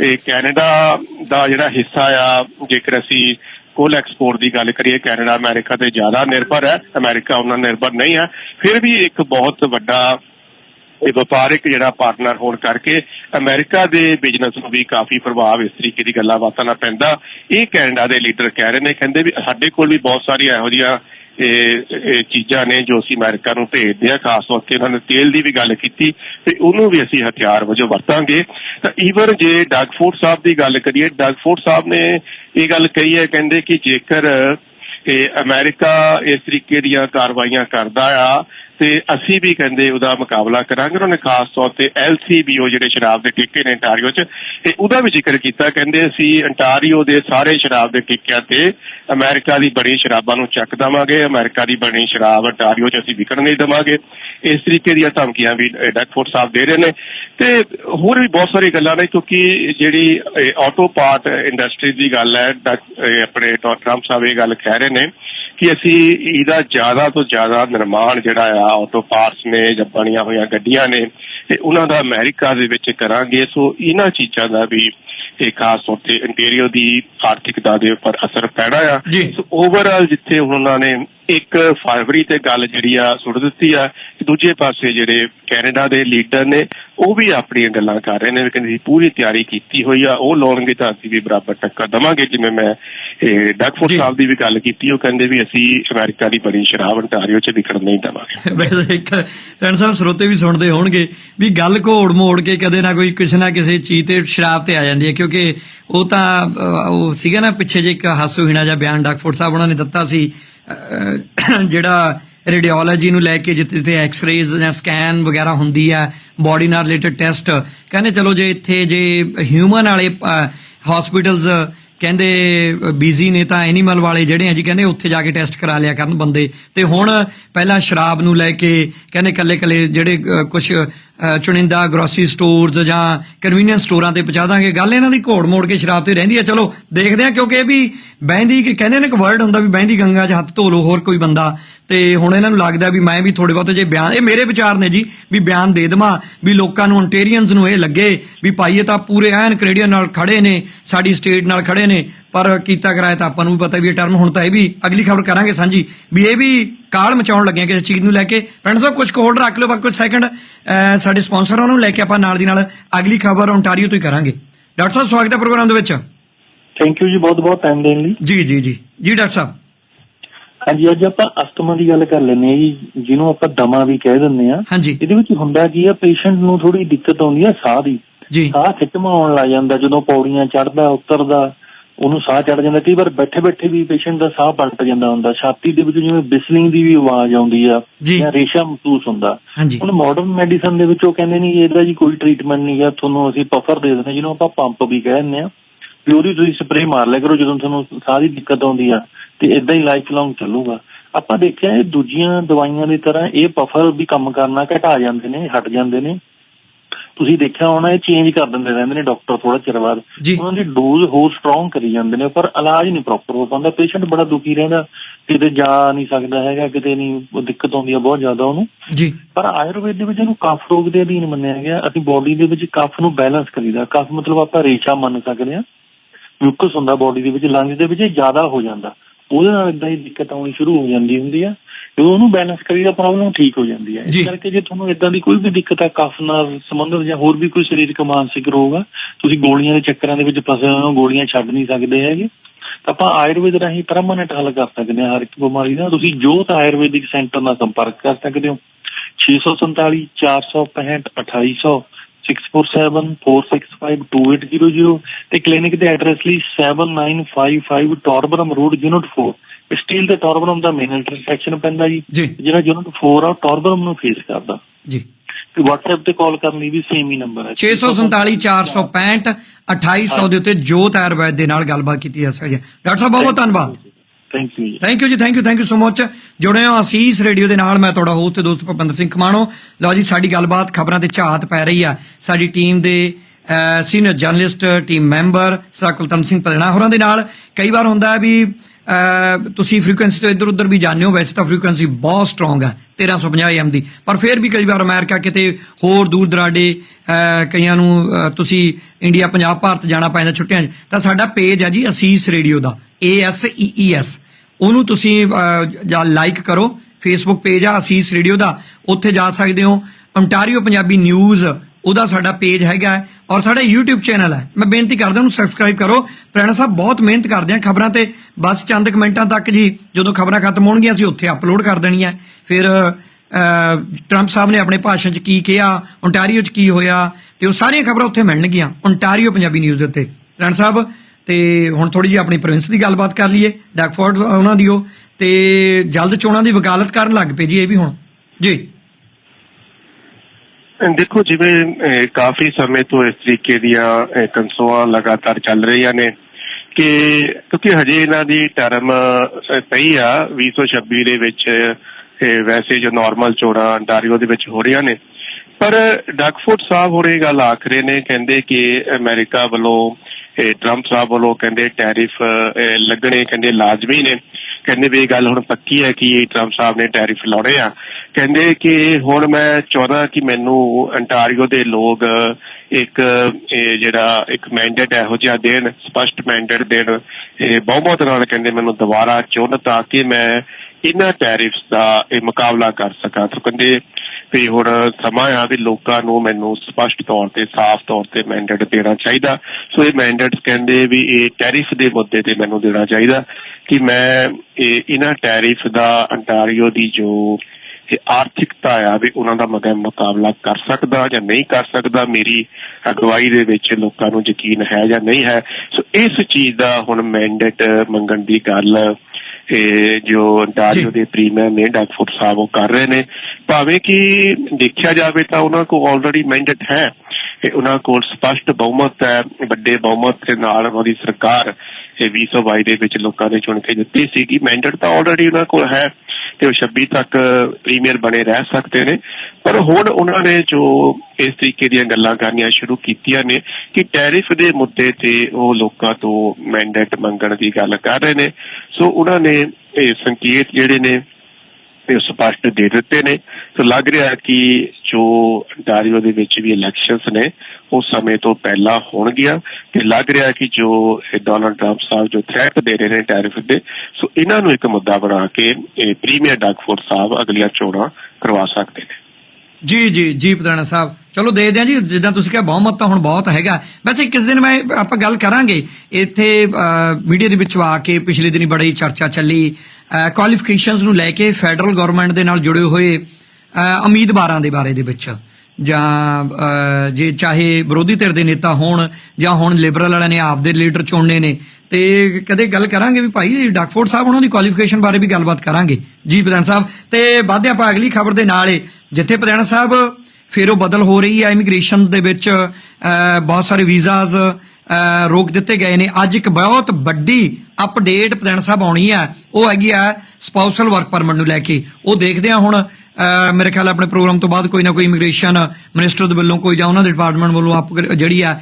ਇਹ ਕੈਨੇਡਾ ਦਾ ਜਿਹੜਾ ਹਿੱਸਾ ਆ, ਜੇਕਰ ਅਸੀਂ ਕੋਲ ਐਕਸਪੋਰਟ ਦੀ ਗੱਲ ਕਰੀਏ, ਕੈਨੇਡਾ, ਅਮਰੀਕਾ ਤੇ ਜ਼ਿਆਦਾ ਨਿਰਭਰ ਹੈ। ਅਮਰੀਕਾ ਉਹਨਾਂ ਨਿਰਭਰ ਨਹੀਂ ਹੈ। ਫਿਰ ਵੀ ਇੱਕ ਬਹੁਤ ਵੱਡਾ ਇਹ ਵਪਾਰਿਕ ਜਿਹੜਾ ਪਾਰਟਨਰ ਹੋਣ ਕਰਕੇ ਅਮਰੀਕਾ ਦੇ ਬਿਜ਼ਨਸ ਨੂੰ ਵੀ ਕਾਫੀ ਪ੍ਰਭਾਵ ਇਸ ਤਰੀਕੇ ਦੀ ਗੱਲਾਂ ਬਾਤਾਂ ਨਾਲ ਪੈਂਦਾ। ਇਹ ਕੈਨੇਡਾ ਦੇ ਲੀਡਰ ਕਹਿ ਰਹੇ ਨੇ, ਕਹਿੰਦੇ ਵੀ ਸਾਡੇ ਕੋਲ ਵੀ ਬਹੁਤ ਸਾਰੀਆਂ ਇਹੋ ਜਿਹੀਆਂ ਇਹ ਚੀਜ਼ਾਂ ਨੇ ਜੋ ਅਸੀਂ ਅਮਰੀਕਾ ਨੂੰ ਭੇਜਦੇ ਆ ਖਾਸ ਤੌਰ ਤੇ ਉਹਨਾਂ ਨੇ ਤੇਲ ਦੀ ਵੀ ਗੱਲ ਕੀਤੀ ਤੇ ਉਹਨੂੰ ਵੀ ਅਸੀਂ ਹਥਿਆਰ ਵਜੋਂ ਵਰਤਾਂਗੇ। ਤਾਂ ਈਵਨ ਜੇ ਡਗਫੋਰਡ ਸਾਹਿਬ ਦੀ ਗੱਲ ਕਰੀਏ ਡਗਫੋਰਡ ਸਾਹਿਬ ਨੇ ਇਹ ਗੱਲ ਕਹੀ ਹੈ, ਕਹਿੰਦੇ ਕਿ ਜੇਕਰ ਇਹ ਅਮਰੀਕਾ ਇਸ ਤਰੀਕੇ ਦੀਆਂ ਕਾਰਵਾਈਆਂ ਕਰਦਾ ਆ ਤੇ ਅਸੀਂ ਵੀ ਕਹਿੰਦੇ ਉਹਦਾ ਮੁਕਾਬਲਾ ਕਰਾਂਗੇ ਉਹਨਾਂ ਨੇ ਖਾਸ ਤੌਰ ਤੇ ਐਲਸੀਬੀਓ ਜਿਹੜੇ ਸ਼ਰਾਬ ਦੇ ਠੇਕੇ ਨੇ ਅੰਟਾਰੀਓ 'ਚ, ਤੇ ਉਹਦਾ ਵੀ ਜ਼ਿਕਰ ਕੀਤਾ, ਕਹਿੰਦੇ ਅਸੀਂ ਅੰਟਾਰੀਓ ਦੇ ਸਾਰੇ ਸ਼ਰਾਬ ਦੇ ਠੇਕਿਆਂ ਤੇ ਅਮਰੀਕਾ ਦੀ ਬਣੀ ਸ਼ਰਾਬਾਂ ਨੂੰ ਚੱਕ ਦਵਾਂਗੇ, ਅਮਰੀਕਾ ਦੀ ਬਣੀ ਸ਼ਰਾਬ ਅੰਟਾਰੀਓ 'ਚ ਅਸੀਂ ਵਿਕਣ ਨਹੀਂ ਦਵਾਂਗੇ। ਇਸ ਤਰੀਕੇ ਦੀਆਂ ਧਮਕੀਆਂ ਵੀ ਡੈਕਫੋਰਡ ਸਾਹਿਬ ਦੇ ਰਹੇ ਨੇ। ਤੇ ਹੋਰ ਵੀ ਬਹੁਤ ਸਾਰੀ ਗੱਲਾਂ ਨੇ, ਕਿਉਂਕਿ ਜਿਹੜੀ ਆਟੋ ਪਾਰਟ ਇੰਡਸਟਰੀ ਦੀ ਗੱਲ ਹੈ, ਡਕ- ਇਹ ਆਪਣੇ ਟਰੰਪ ਸਾਹਿਬ ਇਹ ਗੱਲ ਕਹਿ ਰਹੇ ਨੇ ਕਿ ਅਸੀਂ ਇਹਦਾ ਜ਼ਿਆਦਾ ਤੋਂ ਜ਼ਿਆਦਾ ਨਿਰਮਾਣ ਜਿਹੜਾ ਆ ਆਟੋ ਪਾਰਟਸ ਨੇ ਜਾਂ ਬਣੀਆਂ ਹੋਈਆਂ ਗੱਡੀਆਂ ਨੇ ਤੇ ਉਹਨਾਂ ਦਾ ਅਮਰੀਕਾ ਦੇ ਵਿੱਚ ਕਰਾਂਗੇ ਸੋ ਇਹਨਾਂ ਚੀਜ਼ਾਂ ਦਾ ਵੀ ਇਹ ਖਾਸ ਤੌਰ ਤੇ ਇੰਟੀਰੀਅਰ ਦੀ ਆਰਥਿਕਤਾ ਦੇ ਉੱਪਰ ਅਸਰ ਪੈਣਾ ਆ। ਸੋ ਓਵਰਆਲ ਜਿੱਥੇ ਉਹਨਾਂ ਨੇ ਇੱਕ ਫਰਵਰੀ ਤੇ ਗੱਲ ਜਿਹੜੀ ਆ ਸੁੱਟ ਦਿੱਤੀ ਆ ਦੂਜੇ ਪਾਸੇ ਜਿਹੜੇ ਕੈਨੇਡਾ ਦੇ ਲੀਡਰ ਨੇ ਉਹ ਵੀ ਆਪਣੀਆਂ ਗੱਲਾਂ ਕਰ ਰਹੇ ਨੇ ਅਸੀਂ ਪੂਰੀ ਤਿਆਰੀ ਕੀਤੀ ਹੋਈ ਆ ਉਹ ਲਾਉਣਗੇ ਤਾਂ ਅਸੀਂ ਵੀ ਬਰਾਬਰ ਟੱਕਰ ਦਵਾਂਗੇ ਜਿਵੇਂ ਮੈਂ ਜੀ। ਸਾਹਿਬ ਦੀ ਵੀ ਗੱਲ ਕੀਤੀ ਉਹ ਕਹਿੰਦੇ ਵੀ ਅਸੀਂ ਅਮਰੀਕਾ ਦੀ ਬੜੀ ਸ਼ਰਾਬ ਅੰਟਾਰੀਓ 'ਚ ਵਿਕਣ ਨਹੀਂ ਦਵਾਂਗੇ ਵੈਸੇ ਇੱਕ ਰਣ ਸਾਹਿਬ ਸਰੋਤੇ ਵੀ ਸੁਣਦੇ ਹੋਣਗੇ ਵੀ ਗੱਲ ਘੋੜ ਮੋੜ ਕੇ ਕਦੇ ਨਾ ਕੋਈ ਕਿਸੇ ਨਾ ਕਿਸੇ ਚੀਜ਼ ਤੇ ਸ਼ਰਾਬ ਤੇ ਆ ਜਾਂਦੀ ਹੈ ਕਿਉਂਕਿ ਉਹ ਤਾਂ ਉਹ ਸੀਗਾ ਨਾ ਪਿੱਛੇ ਜੇ ਇੱਕ ਹਾਸੋਹੀਣਾ ਜਿਹਾ ਬਿਆਨ ਡਾਕਫੋਰਡ ਸਾਹਿਬ ਉਹਨਾਂ ਨੇ ਦਿੱਤਾ ਸੀ ਜਿਹੜਾ ਰੇਡੀਓਲੋਜੀ ਨੂੰ ਲੈ ਕੇ ਜਿੱਥੇ ਤੇ ਐਕਸ-ਰੇਜ਼ ਜਾਂ ਸਕੈਨ ਵਗੈਰਾ ਹੁੰਦੀ ਆ ਬਾਡੀ ਨਾਲ ਰਿਲੇਟਡ ਟੈਸਟ ਕਹਿੰਦੇ ਚਲੋ ਜੇ ਇੱਥੇ ਜੇ ਹਿਊਮਨ ਵਾਲੇ ਹਸਪੀਟਲਸ ਕਹਿੰਦੇ ਬੀਜ਼ੀ ਨੇ ਤਾਂ ਐਨੀਮਲ ਵਾਲੇ ਜਿਹੜੇ ਆ ਜੀ, ਕਹਿੰਦੇ ਉੱਥੇ ਜਾ ਕੇ ਟੈਸਟ ਕਰਾ ਲਿਆ ਕਰਨ ਬੰਦੇ। ਤੇ ਹੁਣ ਪਹਿਲਾਂ ਸ਼ਰਾਬ ਨੂੰ ਲੈ ਕੇ ਕਹਿੰਦੇ ਕੱਲੇ ਕੱਲੇ ਜਿਹੜੇ ਕੁਝ ਚੁਣਿੰਦਾ ਗਰੋਸਰੀ ਸਟੋਰਸ ਜਾਂ ਕਨਵੀਨੀਅੰਸ ਸਟੋਰਾਂ ਤੇ ਪਹੁੰਚਾ ਦਾਂਗੇ। ਗੱਲ ਇਹਨਾਂ ਦੀ ਘੋੜ ਮੋੜ ਕੇ ਸ਼ਰਾਬ ਤੇ ਰਹਿੰਦੀ ਹੈ। ਚਲੋ, ਦੇਖਦੇ ਆ ਕਿਉਂਕਿ ਇਹ ਵੀ ਬਹਿੰਦੀ ਕਿ ਕਹਿੰਦੇ ਨੇ ਇੱਕ ਵਰਡ ਹੁੰਦਾ ਵੀ ਬਹਿੰਦੀ ਗੰਗਾ 'ਚ ਹੱਥ ਧੋ ਲਓ ਹੋਰ ਕੋਈ ਬੰਦਾ। ਤੇ ਹੁਣ ਇਹਨਾਂ ਨੂੰ ਲੱਗਦਾ ਵੀ ਮੈਂ ਵੀ ਥੋੜੇ ਬਹੁਤ ਜੇ ਬਿਆਨ ਇਹ ਮੇਰੇ ਵਿਚਾਰ ਨੇ ਜੀ, ਵੀ ਬਿਆਨ ਦੇ ਦੇਵਾਂ, ਵੀ ਲੋਕਾਂ ਨੂੰ ਅੰਟੇਰੀਅਨਸ ਨੂੰ ਇਹ ਲੱਗੇ ਵੀ ਭਾਈ ਇਹ ਤਾਂ ਪੂਰੇ ਐਨ ਕੈਨੇਡੀਅਨ ਨਾਲ ਖੜੇ ਨੇ, ਸਾਡੀ ਸਟੇਟ ਨਾਲ ਖੜੇ ਨੇ, ਪਰ ਕੀਤਾ ਕਰਾਇਆ ਤਾਂ ਆਪਾਂ ਨੂੰ ਵੀ ਪਤਾ ਵੀ ਇਹ ਟਰਮ ਹੁਣ ਤਾਂ ਇਹ ਵੀ ਅਗਲੀ ਖਬਰ ਕਰਾਂਗੇ ਸਾਂਝੀ। ਵੀ ਇਹ ਵੀ ਕਾਲ ਮਚਾਉਣ ਲੱਗੇ ਕਿਸੇ ਚੀਜ਼ ਨੂੰ ਲੈ ਕੇ। ਪਿੰਡ ਸਾਹਿਬ ਕੁਝ ਹੋਲਡ ਰੱਖ ਲਓ ਬਸ ਕੁਝ ਸੈਕਿੰਡ ਸਾਡੇ ਸਪਾਂਸਰ ਉਹਨਾਂ ਨੂੰ ਲੈ ਕੇ ਆਪਾਂ ਨਾਲ ਦੀ ਨਾਲ ਅਗਲੀ ਖਬਰ ontario ਤੋਂ ਹੀ ਕਰਾਂਗੇ। ਡਾਕਟਰ ਸਾਹਿਬ ਸਵਾਗਤ ਹੈ ਪ੍ਰੋਗਰਾਮ ਦੇ ਵਿੱਚ। ਥੈਂਕ ਯੂ ਜੀ ਬਹੁਤ ਬਹੁਤ ਟਾਈਮ ਦੇਣ ਲਈ। ਜੀ ਜੀ ਜੀ। ਜੀ ਡਾਕਟਰ ਸਾਹਿਬ। ਹਾਂਜੀ ਅੱਜ ਆਪਾਂ ਅਸਥਮਾ ਦੀ ਗੱਲ ਕਰ ਲੈਂਦੇ ਹਾਂ ਜੀ ਜਿਹਨੂੰ ਆਪਾਂ ਦਮਾ ਵੀ ਕਹਿ ਦਿੰਦੇ ਆ ਇਹਦੇ ਵਿੱਚ ਹੁੰਦਾ ਕੀ ਆ ਪੇਸ਼ੈਂਟ ਨੂੰ ਥੋੜੀ ਦਿੱਕਤ ਆਉਂਦੀ ਆ ਸਾਹ ਦੀ। ਸਾਹ ਖਿੱਚਵਾਂ ਆਉਣ ਲੱਗ ਜਾਂਦਾ ਜਦੋਂ ਪੌੜੀਆਂ ਚੜਦਾ ਉਤਰਦਾ। ਉਹਨੂੰ ਸਾਹ ਚੜ ਜਾਂਦਾ। ਕਈ ਵਾਰ ਬੈਠੇ ਬੈਠੇ ਵੀ ਪੇਸ਼ੈਂਟ ਦਾ ਸਾਹ ਪਲਟ ਜਾਂਦਾ ਹੁੰਦਾ। ਛਾਤੀ ਦੇ ਵਿੱਚ ਜਿਵੇਂ ਬਿਸਲਿੰਗ ਦੀ ਵੀ ਆਵਾਜ਼ ਆਉਂਦੀ ਆ ਜੀ। ਰੇਸ਼ਾ ਮਹਿਸੂਸ ਹੁੰਦਾ। ਹੁਣ ਮਾਡਰਨ ਮੈਡੀਸਨ ਦੇ ਵਿੱਚ ਉਹ ਕਹਿੰਦੇ ਨਹੀਂ ਇਹਦਾ ਜੀ ਕੋਈ ਟ੍ਰੀਟਮੈਂਟ ਨਹੀਂ ਹੈ ਤੁਹਾਨੂੰ ਅਸੀਂ ਪਫਰ ਦੇ ਦਿੰਦੇ ਜਿਹਨੂੰ ਆਪਾਂ ਪੰਪ ਵੀ ਕਹਿ ਦਿੰਦੇ ਆ ਵੀ ਉਹਦੀ ਤੁਸੀਂ ਸਪਰੇਅ ਮਾਰ ਲਿਆ ਕਰੋ ਜਦੋਂ ਤੁਹਾਨੂੰ ਸਾਹ ਦੀ ਦਿੱਕਤ ਆਉਂਦੀ ਆ ਤੇ ਇਦਾਂ ਹੀ ਲਾਈਫ ਲੌਂਗ ਚੱਲੂਗਾ। ਆਪਾਂ ਦੇਖਿਆ ਇਹ ਦੂਜੀਆਂ ਦਵਾਈਆਂ ਦੀ ਤਰ੍ਹਾਂ ਇਹ ਪਫਰ ਵੀ ਕੰਮ ਕਰਨਾ ਘਟਾ ਜਾਂਦੇ ਨੇ ਹਟ ਜਾਂਦੇ ਨੇ। ਤੁਸੀਂ ਦੇਖਿਆ ਹੋਣਾ ਇਹ ਚੇਂਜ ਕਰ ਦਿੰਦੇ ਰਹਿੰਦੇ ਨੇ ਡਾਕਟਰ ਥੋੜਾ ਚਿਰ ਬਾਅਦ। ਉਹਨਾਂ ਦੀ ਡੋਜ਼ ਹੋਰ ਸਟਰੋਂਗ ਕਰੀ ਜਾਂਦੇ ਨੇ ਪਰ ਇਲਾਜ ਨਹੀਂ ਪ੍ਰੋਪਰ ਹੋ ਪਾਉਂਦਾ। ਪੇਸ਼ੈਂਟ ਬੜਾ ਦੁਖੀ ਰਹਿੰਦਾ ਕਿਤੇ ਜਾ ਨਹੀਂ ਸਕਦਾ ਹੈਗਾ ਕਿਤੇ ਨਹੀਂ ਉਹ ਦਿੱਕਤ ਆਉਂਦੀ ਆ ਬਹੁਤ ਜ਼ਿਆਦਾ ਉਹਨੂੰ। ਜੀ। ਪਰ ਆਯੁਰਵੇਦ ਦੇ ਵਿੱਚ ਇਹਨੂੰ ਕਫ ਰੋਗ ਦੇ ਅਧੀਨ ਮੰਨਿਆ ਗਿਆ। ਅਸੀਂ ਬਾਡੀ ਦੇ ਵਿੱਚ ਕਫ ਨੂੰ ਬੈਲੈਂਸ ਕਰੀਦਾ। ਕਫ ਮਤਲਬ ਆਪਾਂ ਰੇਸ਼ਾ ਮੰਨ ਸਕਦੇ ਹਾਂ। ਮਿਊਕਸ ਹੁੰਦਾ ਬਾਡੀ ਦੇ ਵਿੱਚ ਲੰਗਸ ਦੇ ਵਿੱਚ ਇਹ ਜ਼ਿਆਦਾ ਹੋ ਜਾਂਦਾ। ਉਹਦੇ ਨਾਲ ਇਦਾਂ ਹੀ ਦਿੱਕਤ ਆਉਣੀ ਸ਼ੁਰੂ ਹੋ ਜਾਂਦੀ ਹੁੰਦੀ ਆ। ਜਦੋਂ ਉਹਨੂੰ ਬੈਲੈਂਸ ਕਰੀਦਾ ਪ੍ਰੋਬਲਮ ਠੀਕ ਹੋ ਜਾਂਦੀ ਹੈ। ਇਸ ਕਰਕੇ ਜੇ ਤੁਹਾਨੂੰ ਇਦਾਂ ਦੀ ਕੋਈ ਵੀ ਦਿੱਕਤ ਆ ਕਫ ਨਾਲ ਸੰਬੰਧਿਤ ਜਾਂ ਹੋਰ ਵੀ ਕੋਈ ਸਰੀਰਕ ਮਾਨਸਿਕ ਰੋਗ ਆ ਤੁਸੀਂ ਗੋਲੀਆਂ ਦੇ ਚੱਕਰਾਂ ਦੇ ਵਿੱਚ ਫਸੇ ਹੋ ਗੋਲੀਆਂ ਛੱਡ ਨਹੀਂ ਸਕਦੇ ਹੈਗੇ। ਤਾਂ ਆਪਾਂ ਆਯੁਰਵੇਦ ਰਾਹੀਂ ਪਰਮਾਨੈਂਟ ਹੱਲ ਕਰ ਸਕਦੇ ਹਾਂ ਹਰ ਇੱਕ ਬਿਮਾਰੀ ਦਾ। ਤੁਸੀਂ ਜੋਤ ਆਯੁਰਵੈਦਿਕ ਸੈਂਟਰ ਨਾਲ ਸੰਪਰਕ ਕਰ ਸਕਦੇ ਹੋ। 647 465 2800 647 465 79522800 ਤੇ ਕਲੀਨਿਕ ਦੇ ਐਡਰੈਸ ਲਈ 7955 ਟੌਰਬਰਮ ਰੋਡ ਯੂਨਿਟ 4 ਸਟੀਲ ਦੇ ਟੌਰਬਰਮ ਦਾ ਮੇਨ ਇੰਟਰਸੈਕਸ਼ਨ ਪੈਂਦਾ ਜੀ। ਜਿਹੜਾ ਯੂਨਿਟ 4 ਆ ਟੌਰਬਰਮ ਨੂੰ ਫੇਸ ਕਰਦਾ। ਜੀ। ਤੇ WhatsApp ਤੇ ਕਾਲ ਕਰਨ ਲਈ ਵੀ ਸੇਮ ਹੀ ਨੰਬਰ ਹੈ। 647 465 2800 ਦੇ ਉੱਤੇ ਜੋਤ ਆਯੁਰਵੈਦ ਦੇ ਨਾਲ ਗੱਲਬਾਤ ਕੀਤੀ ਜਾ ਸਕਦੀ ਹੈ। ਡਾਕਟਰ ਸਾਹਿਬ ਬਹੁਤ ਬਹੁਤ ਧੰਨਵਾਦ। ਥੈਂਕ ਯੂ ਜੀ ਥੈਂਕ ਯੂ ਜੀ thank you thank you so much ਜੁੜੇ ਹੋ ਅਸੀਸ ਰੇਡੀਓ ਦੇ ਨਾਲ, ਮੈਂ ਤੁਹਾਡਾ ਹੋਸਟ ਤੇ ਦੋਸਤ ਭਪਿੰਦਰ ਸਿੰਘ ਕਮਾਣੋ ਲਓ ਜੀ, ਸਾਡੀ ਗੱਲਬਾਤ ਖਬਰਾਂ ਤੇ ਝਾਤ ਪੈ ਰਹੀ ਆ। ਸਾਡੀ ਟੀਮ ਦੇ senior journalist team member sir Kultan Singh Padna ਹੋਰਾਂ ਦੇ ਨਾਲ। ਕਈ ਵਾਰ ਹੁੰਦਾ ਵੀ ਤੁਸੀਂ ਫ੍ਰੀਕੁਐਂਸੀ ਤੋਂ ਇੱਧਰ ਉੱਧਰ ਵੀ ਜਾਂਦੇ ਹੋ, ਵੈਸੇ ਤਾਂ ਫ੍ਰੀਕੁਐਂਸੀ ਬਹੁਤ ਸਟਰੋਂਗ ਹੈ 1350 AM ਦੀ। ਪਰ ਫਿਰ ਵੀ ਕਈ ਵਾਰ ਅਮਰੀਕਾ ਕਿਤੇ ਹੋਰ ਦੂਰ ਦਰਾਡੇ ਕਈਆਂ ਨੂੰ ਤੁਸੀਂ ਇੰਡੀਆ ਪੰਜਾਬ, ਭਾਰਤ ਜਾਣਾ ਪੈਂਦਾ ਛੁੱਟੀਆਂ 'ਚ, ਤਾਂ ਸਾਡਾ ਪੇਜ ਹੈ ਜੀ ਅਸੀਸ ਰੇਡੀਓ ਦਾ। A S E E S ਉਹਨੂੰ ਤੁਸੀਂ ਜਾਂ ਲਾਈਕ ਕਰੋ। ਫੇਸਬੁੱਕ ਪੇਜ ਆ ਅਸੀਸ ਰੇਡੀਓ ਦਾ। ਉੱਥੇ ਜਾ ਸਕਦੇ ਹੋ। Ontario ਪੰਜਾਬੀ ਨਿਊਜ਼ ਉਹਦਾ ਸਾਡਾ ਪੇਜ ਹੈਗਾ ਔਰ ਸਾਡਾ YouTube ਚੈਨਲ ਹੈ। ਮੈਂ ਬੇਨਤੀ ਕਰਦਾ ਉਹਨੂੰ ਸਬਸਕ੍ਰਾਈਬ ਕਰੋ। ਪ੍ਰੈਣਾ ਸਾਹਿਬ, ਬਹੁਤ ਮਿਹਨਤ ਕਰਦੇ ਆ ਖਬਰਾਂ ਤੇ। ਬਸ ਚੰਦ ਕਮੈਂਟਾਂ ਤੱਕ ਜੀ, ਜਦੋਂ ਖਬਰਾਂ ਖਤਮ ਹੋਣਗੀਆਂ, ਅਸੀਂ ਉੱਥੇ ਅਪਲੋਡ ਕਰ ਦੇਣੀਆਂ। ਫਿਰ ਟਰੰਪ ਸਾਹਿਬ ਨੇ ਆਪਣੇ ਭਾਸ਼ਣ 'ਚ ਕੀ ਕਿਹਾ ਓਨਟਾਰੀਓ 'ਚ ਕੀ ਹੋਇਆ, ਤੇ ਉਹ ਸਾਰੀਆਂ ਖਬਰਾਂ ਉੱਥੇ ਮਿਲਣਗੀਆਂ। ਓਨਟਾਰੀਓ ਪੰਜਾਬੀ ਨਿਊਜ਼ ਦੇ ਉੱਤੇ। ਪ੍ਰੈਣਾ ਸਾਹਿਬ ਤੇ ਹੁਣ ਥੋੜੀ ਜਿਹੀ ਆਪਣੀ ਪ੍ਰੋਵਿੰਸ ਦੀ ਗੱਲਬਾਤ ਕਰ ਲਈਏ ਡੈਕਫੋਰਡ ਉਹਨਾਂ ਦੀ ਉਹ ਤੇ ਜਲਦ ਚੋਣਾਂ ਦੀ ਵਕਾਲਤ ਕਰਨ ਲੱਗ ਪਏ ਜੀ ਇਹ ਵੀ ਹੁਣ। ਜੀ। ਦੇਖੋ ਜਿਵੇਂ ਕਾਫੀ ਸਮੇਂ ਤੋਂ ਇਸ ਤਰੀਕੇ ਦੀਆਂ ਕੰਸੋਆਂ ਲਗਾਤਾਰ ਚੱਲ ਰਹੀਆਂ ਨੇ ਕਿ ਕਿਉਂਕਿ ਹਜੇ ਇਹਨਾਂ ਦੀ ਟਰਮ ਅਹ, ਪਈ ਆ 2026 ਦੇ ਵਿੱਚ ਵੈਸੇ ਜੋ ਨਾਰਮਲ ਚੋਣਾਂ ਅੰਟਾਰੀਓ ਦੇ ਵਿੱਚ ਹੋ ਰਹੀਆਂ ਨੇ। ਪਰ ਡਕਫੋਰਡ ਸਾਹਿਬ ਹੋਰ ਇਹ ਗੱਲ ਆਖ ਰਹੇ ਨੇ ਕਹਿੰਦੇ ਕਿ ਅਮਰੀਕਾ ਵੱਲੋਂ ਟਰੰਪ ਸਾਹਿਬ ਵੱਲੋਂ ਕਹਿੰਦੇ ਟੈਰਿਫ ਲੱਗਣੇ ਕਹਿੰਦੇ ਲਾਜ਼ਮੀ ਨੇ। ਕਹਿੰਦੇ ਵੀ ਇਹ ਗੱਲ ਹੁਣ ਪੱਕੀ ਹੈ ਕਿ ਟਰੰਪ ਸਾਹਿਬ ਨੇ ਟੈਰਿਫ ਲਾਉਣੇ ਆ। ਕਹਿੰਦੇ ਕਿ ਹੁਣ ਮੈਂ ਚਾਹੁੰਦਾ ਕਿ ਮੈਨੂੰ ਅੰਟਾਰੀਓ ਦੇ ਲੋਕ ਇੱਕ ਜਿਹੜਾ ਇੱਕ ਮੈਂਡੇਟ ਇਹੋ ਜਿਹਾ ਦੇਣ, ਸਪਸ਼ਟ ਮੈਂਡੇਟ ਦੇਣ। ਇਹ ਬਹੁਮਤ ਨਾਲ ਕਹਿੰਦੇ ਮੈਨੂੰ ਦੁਬਾਰਾ ਚੁਣ ਤਾਂ ਕਿ ਮੈਂ ਇਹਨਾਂ ਟੈਰਿਫਸ ਦਾ ਇਹ ਮੁਕਾਬਲਾ ਕਰ ਸਕਾਂ। ਤਾਂ ਕਹਿੰਦੇ ਵੀ ਹੁਣ ਸਮਾਂ ਆ ਵੀ ਲੋਕਾਂ ਨੂੰ ਮੈਨੂੰ ਸਪਸ਼ਟ ਤੌਰ ਤੇ, ਸਾਫ਼ ਤੌਰ ਤੇ ਮੈਂਡੇਟ ਦੇਣਾ ਚਾਹੀਦਾ। ਸੋ ਇਹ ਮੈਂਡੇਟਸ ਕਹਿੰਦੇ ਵੀ ਇਹ ਟੈਰਿਫ ਦੇ ਮੁੱਦੇ ਤੇ ਮੈਨੂੰ ਦੇਣਾ ਚਾਹੀਦਾ ਕਿ ਮੈਂ ਇਹਨਾਂ ਟੈਰਿਫ ਦਾ ਅੰਟਾਰੀਓ ਦੀ ਜੋ ਇਹ ਆਰਥਿਕਤਾ ਆ ਵੀ ਉਹਨਾਂ ਦਾ ਮੈਂ ਮੁਕਾਬਲਾ ਕਰ ਸਕਦਾ ਜਾਂ ਨਹੀਂ ਕਰ ਸਕਦਾ, ਮੇਰੀ ਅਗਵਾਈ ਦੇ ਵਿੱਚ ਲੋਕਾਂ ਨੂੰ ਯਕੀਨ ਹੈ ਜਾਂ ਨਹੀਂ ਹੈ। ਸੋ ਇਸ ਚੀਜ਼ ਦਾ ਹੁਣ ਮੈਂਡੇਟ ਮੰਗਣ ਦੀ ਗੱਲ ਜੋ ਅੰਟਾਰੀਓ ਦੇ ਪ੍ਰੀਮੀਅਰ ਨੇ ਡਾਕਫੋਰਡ ਸਾਹਿਬ ਉਹ ਕਰ ਰਹੇ ਨੇ। ਭਾਵੇਂ ਕਿ ਦੇਖਿਆ ਜਾਵੇ ਤਾਂ ਉਹਨਾਂ ਕੋਲ ਆਲਰੇਡੀ ਮੈਂਡੇਟ ਹੈ ਕਿ ਉਹਨਾਂ ਕੋਲ ਸਪਸ਼ਟ ਬਹੁਮਤ ਹੈ ਵੱਡੇ ਬਹੁਮਤ ਦੇ ਨਾਲ ਉਹਦੀ ਸਰਕਾਰ ਇਹ 2022 ਦੇ ਵਿੱਚ ਲੋਕਾਂ ਨੇ ਚੁਣ ਕੇ ਦਿੱਤੀ ਸੀਗੀ। ਮੈਂਡੇਟ ਤਾਂ ਆਲਰੇਡੀ ਉਹਨਾਂ ਕੋਲ ਹੈ। ਤੇ ਉਹ 26 ਤੱਕ ਪ੍ਰੀਮੀਅਰ ਬਣੇ ਰਹਿ ਸਕਦੇ ਨੇ। ਪਰ ਹੁਣ ਉਹਨਾਂ ਨੇ ਜੋ ਇਸ ਤਰੀਕੇ ਦੀਆਂ ਗੱਲਾਂ ਕਰਨੀਆਂ ਸ਼ੁਰੂ ਕੀਤੀਆਂ ਨੇ ਕਿ ਟੈਰਿਫ ਦੇ ਮੁੱਦੇ ਤੇ ਉਹ ਲੋਕਾਂ ਤੋਂ ਮੈਂਡੇਟ ਮੰਗਣ ਦੀ ਗੱਲ ਕਰ ਰਹੇ ਨੇ। ਸੋ ਉਹਨਾਂ ਨੇ ਇਹ ਸੰਕੇਤ ਜਿਹੜੇ ਨੇ, ਇਹ ਸਪਸ਼ਟ ਦੇ ਦਿੱਤੇ ਨੇ। ਸੋ ਲੱਗ ਰਿਹਾ ਕਿ ਜੋ ਅੰਟਾਰੀਓ ਦੇ ਵਿੱਚ ਵੀ ਇਲੈਕਸ਼ਨਸ ਨੇ ਉਸ ਸਮੇਂ ਤੋਂ ਪਹਿਲਾਂ ਹੋਣਗੀਆਂ ਤੇ ਲੱਗ ਰਿਹਾ ਕਿ ਜੋ ਡੋਨਲਡ ਟਰੰਪ ਸਾਹਿਬ ਜੋ ਥ੍ਰੈਟ ਦੇ ਰਹੇ ਨੇ ਟੈਰਿਫ ਦੇ ਸੋ ਇਹਨਾਂ ਨੂੰ ਇੱਕ ਮੁੱਦਾ ਬਣਾ ਕੇ ਪ੍ਰੀਮੀਅਰ ਡਾਕਫੋਰਡ ਸਾਹਿਬ ਅਗਲੀਆਂ ਚੋਣਾਂ ਕਰਵਾ ਸਕਦੇ ਨੇ। ਜੀ ਜੀ ਜੀ ਪਤਰਾਣਾ ਸਾਹਿਬ। ਚਲੋ ਦੇ ਦਿਆਂ ਜੀ, ਜਿੱਦਾਂ ਤੁਸੀਂ ਕਿਹਾ ਬਹੁਮਤ ਤਾਂ ਹੁਣ ਬਹੁਤ ਹੈਗਾ। ਵੈਸੇ ਕਿਸ ਦਿਨ ਮੈਂ ਆਪਾਂ ਗੱਲ ਕਰਾਂਗੇ। ਇੱਥੇ ਮੀਡੀਆ ਦੇ ਵਿੱਚ ਆ ਕੇ ਪਿਛਲੇ ਦਿਨੀ ਬੜੀ ਚਰਚਾ ਚੱਲੀ। ਕੁਆਲੀਫਿਕੇਸ਼ਨਸ ਨੂੰ ਲੈ ਕੇ ਫੈਡਰਲ ਗਵਰਨਮੈਂਟ ਦੇ ਨਾਲ ਜੁੜੇ ਹੋਏ ਉਮੀਦਵਾਰਾਂ ਦੇ ਬਾਰੇ ਦੇ ਵਿੱਚ। ਜਾਂ ਜੇ ਚਾਹੇ ਵਿਰੋਧੀ ਧਿਰ ਦੇ ਨੇਤਾ ਹੋਣ, ਜਾਂ ਹੁਣ ਲਿਬਰਲ ਵਾਲਿਆਂ ਨੇ ਆਪਦੇ ਲੀਡਰ ਚੁਣਨੇ ਨੇ। ਤੇ ਕਦੇ ਗੱਲ ਕਰਾਂਗੇ ਵੀ ਭਾਈ ਡਾਕਫੋਰਡ ਸਾਹਿਬ, ਉਹਨਾਂ ਦੀ ਕੁਆਲੀਫਿਕੇਸ਼ਨ ਬਾਰੇ ਵੀ ਗੱਲਬਾਤ ਕਰਾਂਗੇ। ਜੀ ਪ੍ਰਧਾਨ ਸਾਹਿਬ, ਤੇ ਵਾਧੇ ਆਪਾਂ ਅਗਲੀ ਖਬਰ ਦੇ ਨਾਲ ਏ ਜਿੱਥੇ ਪ੍ਰਧਾਨ ਸਾਹਿਬ, ਫਿਰ ਉਹ ਬਦਲ ਹੋ ਰਹੀ ਹੈ ਇਮੀਗ੍ਰੇਸ਼ਨ ਦੇ ਵਿੱਚ। ਬਹੁਤ ਸਾਰੇ ਵੀਜ਼ਾਜ਼ ਰੋਕ ਦਿੱਤੇ ਗਏ ਨੇ। ਅੱਜ ਇੱਕ ਬਹੁਤ ਵੱਡੀ ਅਪਡੇਟ ਪ੍ਰਧਾਨ ਸਾਹਿਬ ਆਉਣੀ ਹੈ। ਉਹ ਹੈਗੀ ਆ ਸਪਾਊਸਲ ਵਰਕ ਪਰਮਿਟ ਨੂੰ ਲੈ ਕੇ। ਉਹ ਦੇਖਦੇ ਆ ਹੁਣ ਮੇਰੇ ਖਿਆਲ ਆਪਣੇ ਪ੍ਰੋਗਰਾਮ ਤੋਂ ਬਾਅਦ ਕੋਈ ਨਾ ਕੋਈ ਇਮੀਗ੍ਰੇਸ਼ਨ ਮਿਨਿਸਟਰ ਦੇ ਵੱਲੋਂ ਕੋਈ ਜਾਂ ਉਹਨਾਂ ਦੇ ਡਿਪਾਰਟਮੈਂਟ ਵੱਲੋਂ ਅਪ ਜਿਹੜੀ ਆ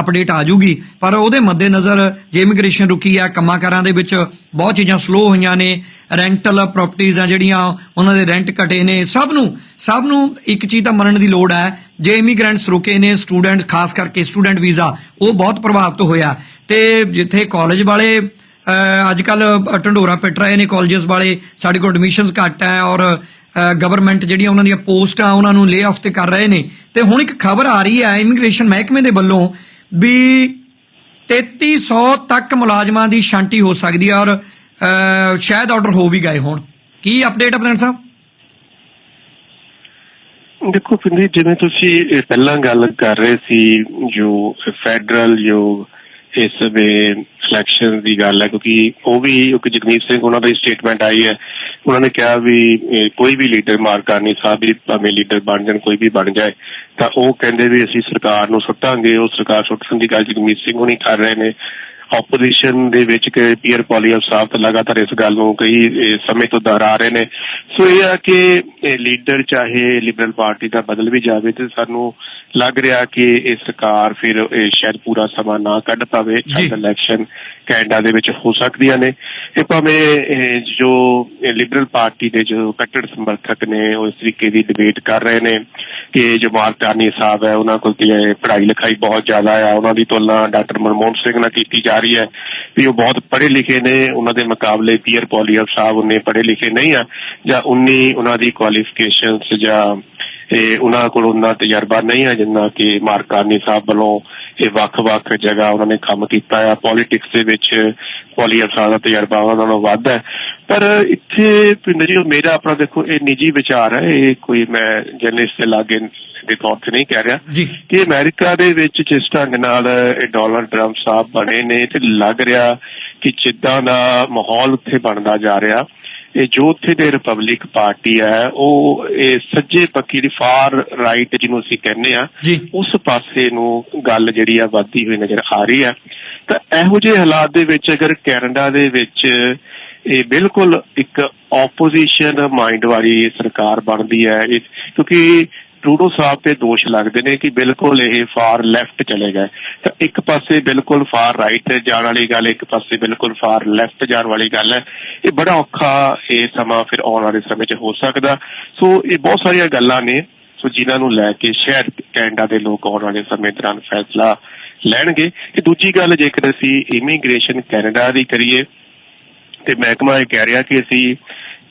ਅਪਡੇਟ ਆ ਜੂਗੀ ਪਰ ਉਹਦੇ ਮੱਦੇਨਜ਼ਰ ਜੇ ਇਮੀਗ੍ਰੇਸ਼ਨ ਰੁਕੀ ਆ ਕੰਮਾਂ ਕਾਰਾਂ ਦੇ ਵਿੱਚ ਬਹੁਤ ਚੀਜ਼ਾਂ ਸਲੋ ਹੋਈਆਂ ਨੇ ਰੈਂਟਲ ਪ੍ਰਾਪਰਟੀਆਂ ਆ ਜਿਹੜੀਆਂ, ਉਹਨਾਂ ਦੇ ਰੈਂਟ ਘਟੇ ਨੇ, ਸਭ ਨੂੰ ਸਭ ਨੂੰ ਇੱਕ ਚੀਜ਼ ਤਾਂ ਮੰਨਣ ਦੀ ਲੋੜ ਹੈ, ਜੇ ਇਮੀਗ੍ਰੈਂਟਸ ਰੁਕੇ ਨੇ ਸਟੂਡੈਂਟ ਖਾਸ ਕਰਕੇ ਸਟੂਡੈਂਟ ਵੀਜ਼ਾ ਉਹ ਬਹੁਤ ਪ੍ਰਭਾਵਿਤ ਹੋਇਆ। ਤੇ ਜਿੱਥੇ ਕਾਲਜ ਵਾਲੇ ਅੱਜ ਕੱਲ ਢੰਡੋਰਾ ਪਿੱਟ ਰਹੇ ਨੇ ਕਾਲਜਸ ਵਾਲੇ, ਸਾਡੇ ਕੋਲ ਐਡਮਿਸ਼ਨਸ ਘੱਟ ਹੈ ਔਰ ਗਵਰਨਮੈਂਟ ਜਿਹੜੀਆਂ ਉਹਨਾਂ ਦੀਆਂ ਪੋਸਟਾਂ ਉਹਨਾਂ ਨੂੰ ਲੇ ਆਫ ਤੇ ਕਰ ਰਹੇ ਨੇ। ਤੇ ਹੁਣ ਇੱਕ ਖਬਰ ਆ ਰਹੀ ਹੈ ਇਮੀਗ੍ਰੇਸ਼ਨ ਮਹਿਕਮੇ ਦੇ ਵੱਲੋਂ ਵੀ 3300 ਤੱਕ ਮੁਲਾਜ਼ਮਾਂ ਦੀ ਛਾਂਟੀ ਹੋ ਸਕਦੀ ਹੈ ਔਰ ਸ਼ਾਇਦ ਆਰਡਰ ਹੋ ਵੀ ਗਏ ਹੋਣ। ਕੀ ਅਪਡੇਟ ਹੈ ਪ੍ਰਧਾਨ ਸਾਹਿਬ? ਦੇਖੋ ਪਿੰਦੀ ਜਿਵੇਂ ਤੁਸੀਂ ਪਹਿਲਾਂ ਗੱਲ ਕਰ ਰਹੇ ਸੀ, ਜੋ ਫੈਡਰਲ ਜੋ ਇਸ ਵੇ ਇਲੈਕਸ਼ਨ ਦੀ ਗੱਲ ਹੈ ਕਿਉਂਕਿ ਉਹ ਵੀ ਇੱਕ ਜਗਮੀਤ ਸਿੰਘ ਉਹਨਾਂ ਦੀ ਸਟੇਟਮੈਂਟ ਆਈ ਹੈ। ਉਹਨਾਂ ਨੇ ਕਿਹਾ ਵੀ ਕੋਈ ਵੀ ਲੀਡਰ ਮਾਰਕਾਨੀ ਸਾਹਿਬ ਵੀ ਭਾਵੇਂ ਲੀਡਰ ਬਣ ਜਾਣ, ਕੋਈ ਵੀ ਬਣ ਜਾਏ। ਤਾਂ ਉਹ ਕਹਿੰਦੇ ਵੀ ਅਸੀਂ ਸਰਕਾਰ ਨੂੰ ਸੁੱਟਾਂਗੇ, ਉਹ ਸਰਕਾਰ ਸੁੱਟਣ ਦੀ ਗੱਲ ਜਗਮੀਤ ਸਿੰਘ ਹੁਣੀ ਕਰ ਰਹੇ ਨੇ। ਆਪੋਜੀਸ਼ਨ ਦੇ ਵਿੱਚ ਕਿ ਪੀਅਰ ਪੋਲੀਅਮ ਸਾਹਿਬ ਤਾਂ ਲਗਾਤਾਰ ਇਸ ਗੱਲ ਨੂੰ ਕਈ ਸਮੇਂ ਤੋਂ ਦੁਹਰਾ ਰਹੇ ਨੇ। ਸੋ ਇਹ ਆ ਕਿ ਲੀਡਰ ਚਾਹੇ ਲਿਬਰਲ ਪਾਰਟੀ ਦਾ ਬਦਲ ਵੀ ਜਾਵੇ ਤੇ ਸਾਨੂੰ ਲੱਗ ਰਿਹਾ ਕਿ ਇਹ ਸਰਕਾਰ ਫਿਰ ਇਹ ਸ਼ਾਇਦ ਪੂਰਾ ਸਮਾਂ ਨਾ ਕੱਢ ਪਾਵੇ ਇਲੈਕਸ਼ਨ ਕੈਨੇਡਾ ਦੇ ਵਿੱਚ ਹੋ ਸਕਦੀਆਂ ਨੇ। ਇਹ ਭਾਵੇਂ ਜੋ ਲਿਬਰਲ ਪਾਰਟੀ ਦੇ ਜੋ ਕੱਟੜ ਸਮਰਥਕ ਨੇ ਉਹ ਇਸ ਤਰੀਕੇ ਦੀ ਡਿਬੇਟ ਕਰ ਰਹੇ ਨੇ ਕਿ ਜੋ ਮਾਰਕਾਨੀ ਸਾਹਿਬ ਹੈ ਉਹਨਾਂ ਕੋਲ ਪੜ੍ਹਾਈ ਲਿਖਾਈ ਬਹੁਤ ਜ਼ਿਆਦਾ ਆ। ਉਹਨਾਂ ਦੀ ਤੁਲਨਾ ਡਾਕਟਰ ਮਨਮੋਹਨ ਸਿੰਘ ਨਾਲ ਕੀਤੀ ਜਾ ਰਹੀ ਹੈ ਵੀ ਉਹ ਬਹੁਤ ਪੜ੍ਹੇ ਲਿਖੇ ਨੇ, ਉਹਨਾਂ ਦੇ ਮੁਕਾਬਲੇ ਪੀਅਰ ਪੋਲੀਅਰ ਸਾਹਿਬ ਉਹਨੇ ਪੜ੍ਹੇ ਲਿਖੇ ਨਹੀਂ ਆ, ਜਾਂ ਉਨੀ ਉਹਨਾਂ ਦੀ ਕੁਆਲੀਫਿਕੇਸ਼ਨਸ ਜਾਂ ਇਹ ਉਹਨਾਂ ਕੋਲ ਉਹਨਾਂ ਤਜਰਬਾ ਨਹੀਂ ਹੈ ਜਿੰਨਾ ਕਿ ਮਾਰਕਾਨੀ ਸਾਹਿਬ ਵੱਲੋਂ ਇਹ ਵੱਖ-ਵੱਖ ਜਗ੍ਹਾ ਉਹਨਾਂ ਨੇ ਕੰਮ ਕੀਤਾ ਆ। ਪੋਲਿਟਿਕਸ ਦੇ ਵਿੱਚ ਪੋਲੀਅਰ ਸਾਹਿਬ ਦਾ ਤਜਰਬਾ ਉਹਨਾਂ ਨਾਲੋਂ ਵੱਧ ਹੈ। ਪਰ ਇੱਥੇ ਪਿੰਡ ਜੀ ਮੇਰਾ ਆਪਣਾ ਦੇਖੋ ਇਹ ਨਿੱਜੀ ਵਿਚਾਰ ਹੈ। ਇਹ ਕੋਈ ਮੈਂ ਜਰਨਲਿਸਟ ਦੇ ਲਾਗੇ ਦੇ ਤੌਰ ਤੇ ਨਹੀਂ ਕਹਿ ਰਿਹਾ ਕਿ ਅਮਰੀਕਾ ਦੇ ਵਿੱਚ ਜਿਸ ਢੰਗ ਨਾਲ ਇਹ ਡੋਨਲਡ ਟਰੰਪ ਸਾਹਿਬ ਬਣੇ ਨੇ ਤੇ ਲੱਗ ਰਿਹਾ ਕਿ ਜਿੱਦਾਂ ਦਾ ਮਾਹੌਲ ਉੱਥੇ ਬਣਦਾ ਜਾ ਰਿਹਾ। ਇਹ ਜੋ ਉੱਥੇ ਦੇ ਰਿਪਬਲਿਕ ਪਾਰਟੀ ਹੈ ਉਹ ਇਹ ਸੱਜੇ ਪੱਖੀ ਦੀ ਫਾਰ ਰਾਈਟ ਜਿਹਨੂੰ ਅਸੀਂ ਕਹਿੰਦੇ ਆ ਉਸ ਪਾਸੇ ਨੂੰ ਗੱਲ ਜਿਹੜੀ ਆ ਵੱਧਦੀ ਹੋਈ ਨਜ਼ਰ ਆ ਰਹੀ ਆ ਤਾਂ ਇਹੋ ਜਿਹੇ ਹਾਲਾਤ ਦੇ ਵਿੱਚ ਅਗਰ ਕੈਨੇਡਾ ਦੇ ਵਿੱਚ ਇਹ ਬਿਲਕੁਲ ਇੱਕ ਆਪੋਜੀਸ਼ਨ ਮਾਈਂਡ ਵਾਲੀ ਸਰਕਾਰ ਬਣਦੀ ਹੈ ਕਿਉਂਕਿ ਟਰੂਡੋ ਸਾਹਿਬ ਤੇ ਦੋਸ਼ ਲੱਗਦੇ ਨੇ ਕਿ ਬਿਲਕੁਲ ਇਹ ਫਾਰ ਲੈਫਟ ਚਲੇ ਗਏ। ਤਾਂ ਇੱਕ ਪਾਸੇ ਬਿਲਕੁਲ ਫਾਰ ਰਾਈਟ ਜਾਣ ਵਾਲੀ ਗੱਲ, ਇੱਕ ਪਾਸੇ ਬਿਲਕੁਲ ਫਾਰ ਲੈਫਟ ਜਾਣ ਵਾਲੀ ਗੱਲ ਹੈ। ਇਹ ਬੜਾ ਔਖਾ ਇਹ ਸਮਾਂ ਫਿਰ ਆਉਣ ਵਾਲੇ ਸਮੇਂ 'ਚ ਹੋ ਸਕਦਾ। ਸੋ ਇਹ ਬਹੁਤ ਸਾਰੀਆਂ ਗੱਲਾਂ ਨੇ। ਸੋ ਜਿਨ੍ਹਾਂ ਨੂੰ ਲੈ ਕੇ ਸ਼ਾਇਦ ਕੈਨੇਡਾ ਦੇ ਲੋਕ ਆਉਣ ਵਾਲੇ ਸਮੇਂ ਦੌਰਾਨ ਫੈਸਲਾ ਲੈਣਗੇ। ਤੇ ਦੂਜੀ ਗੱਲ ਜੇਕਰ ਅਸੀਂ ਇਮੀਗ੍ਰੇਸ਼ਨ ਕੈਨੇਡਾ ਦੀ ਕਰੀਏ, ਤੇ ਮਹਿਕਮਾ ਇਹ ਕਹਿ ਰਿਹਾ ਕਿ ਅਸੀਂ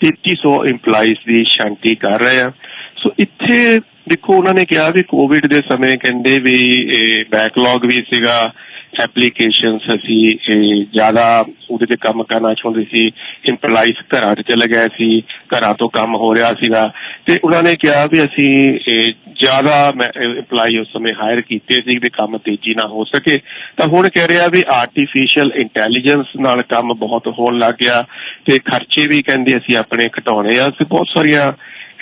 3300 EMPLOYEES ਦੀ ਸ਼ਾਂਤੀ ਕਰ ਰਹੇ ਹਾਂ। ਸੋ ਇੱਥੇ ਦੇਖੋ, ਉਹਨਾਂ ਨੇ ਕਿਹਾ ਵੀ ਕੋਵਿਡ ਦੇ ਸਮੇਂ ਕਹਿੰਦੇ ਵੀ ਬੈਕਲੌਗ ਵੀ ਸੀਗਾ ਐਪਲੀਕੇਸ਼ਨਸ ਅਸੀਂ ਜ਼ਿਆਦਾ ਉਹਦੇ ਤੇ ਕੰਮ ਕਰਨਾ ਚਾਹੁੰਦੇ ਸੀ, EMPLOYEES ਘਰਾਂ 'ਚ ਚਲੇ ਗਏ ਸੀ, ਘਰਾਂ ਤੋਂ ਕੰਮ ਹੋ ਰਿਹਾ ਸੀਗਾ। ਤੇ ਉਹਨਾਂ ਨੇ ਕਿਹਾ ਵੀ ਅਸੀਂ ਜ਼ਿਆਦਾ EMPLOYEE ਉਸ ਸਮੇਂ ਹਾਇਰ ਕੀਤੇ ਸੀ ਵੀ ਕੰਮ ਤੇਜ਼ੀ ਨਾਲ ਹੋ ਸਕੇ। ਤਾਂ ਹੁਣ ਕਹਿ ਰਿਹਾ ਵੀ ਆਰਟੀਫੀਸ਼ੀਅਲ ਇੰਟੈਲੀਜੈਂਸ ਨਾਲ ਕੰਮ ਬਹੁਤ ਹੋਣ ਲੱਗ ਗਿਆ ਤੇ ਖਰਚੇ ਵੀ ਕਹਿੰਦੇ ਅਸੀਂ ਆਪਣੇ ਘਟਾਉਣੇ ਆ। ਤੇ ਬਹੁਤ ਸਾਰੀਆਂ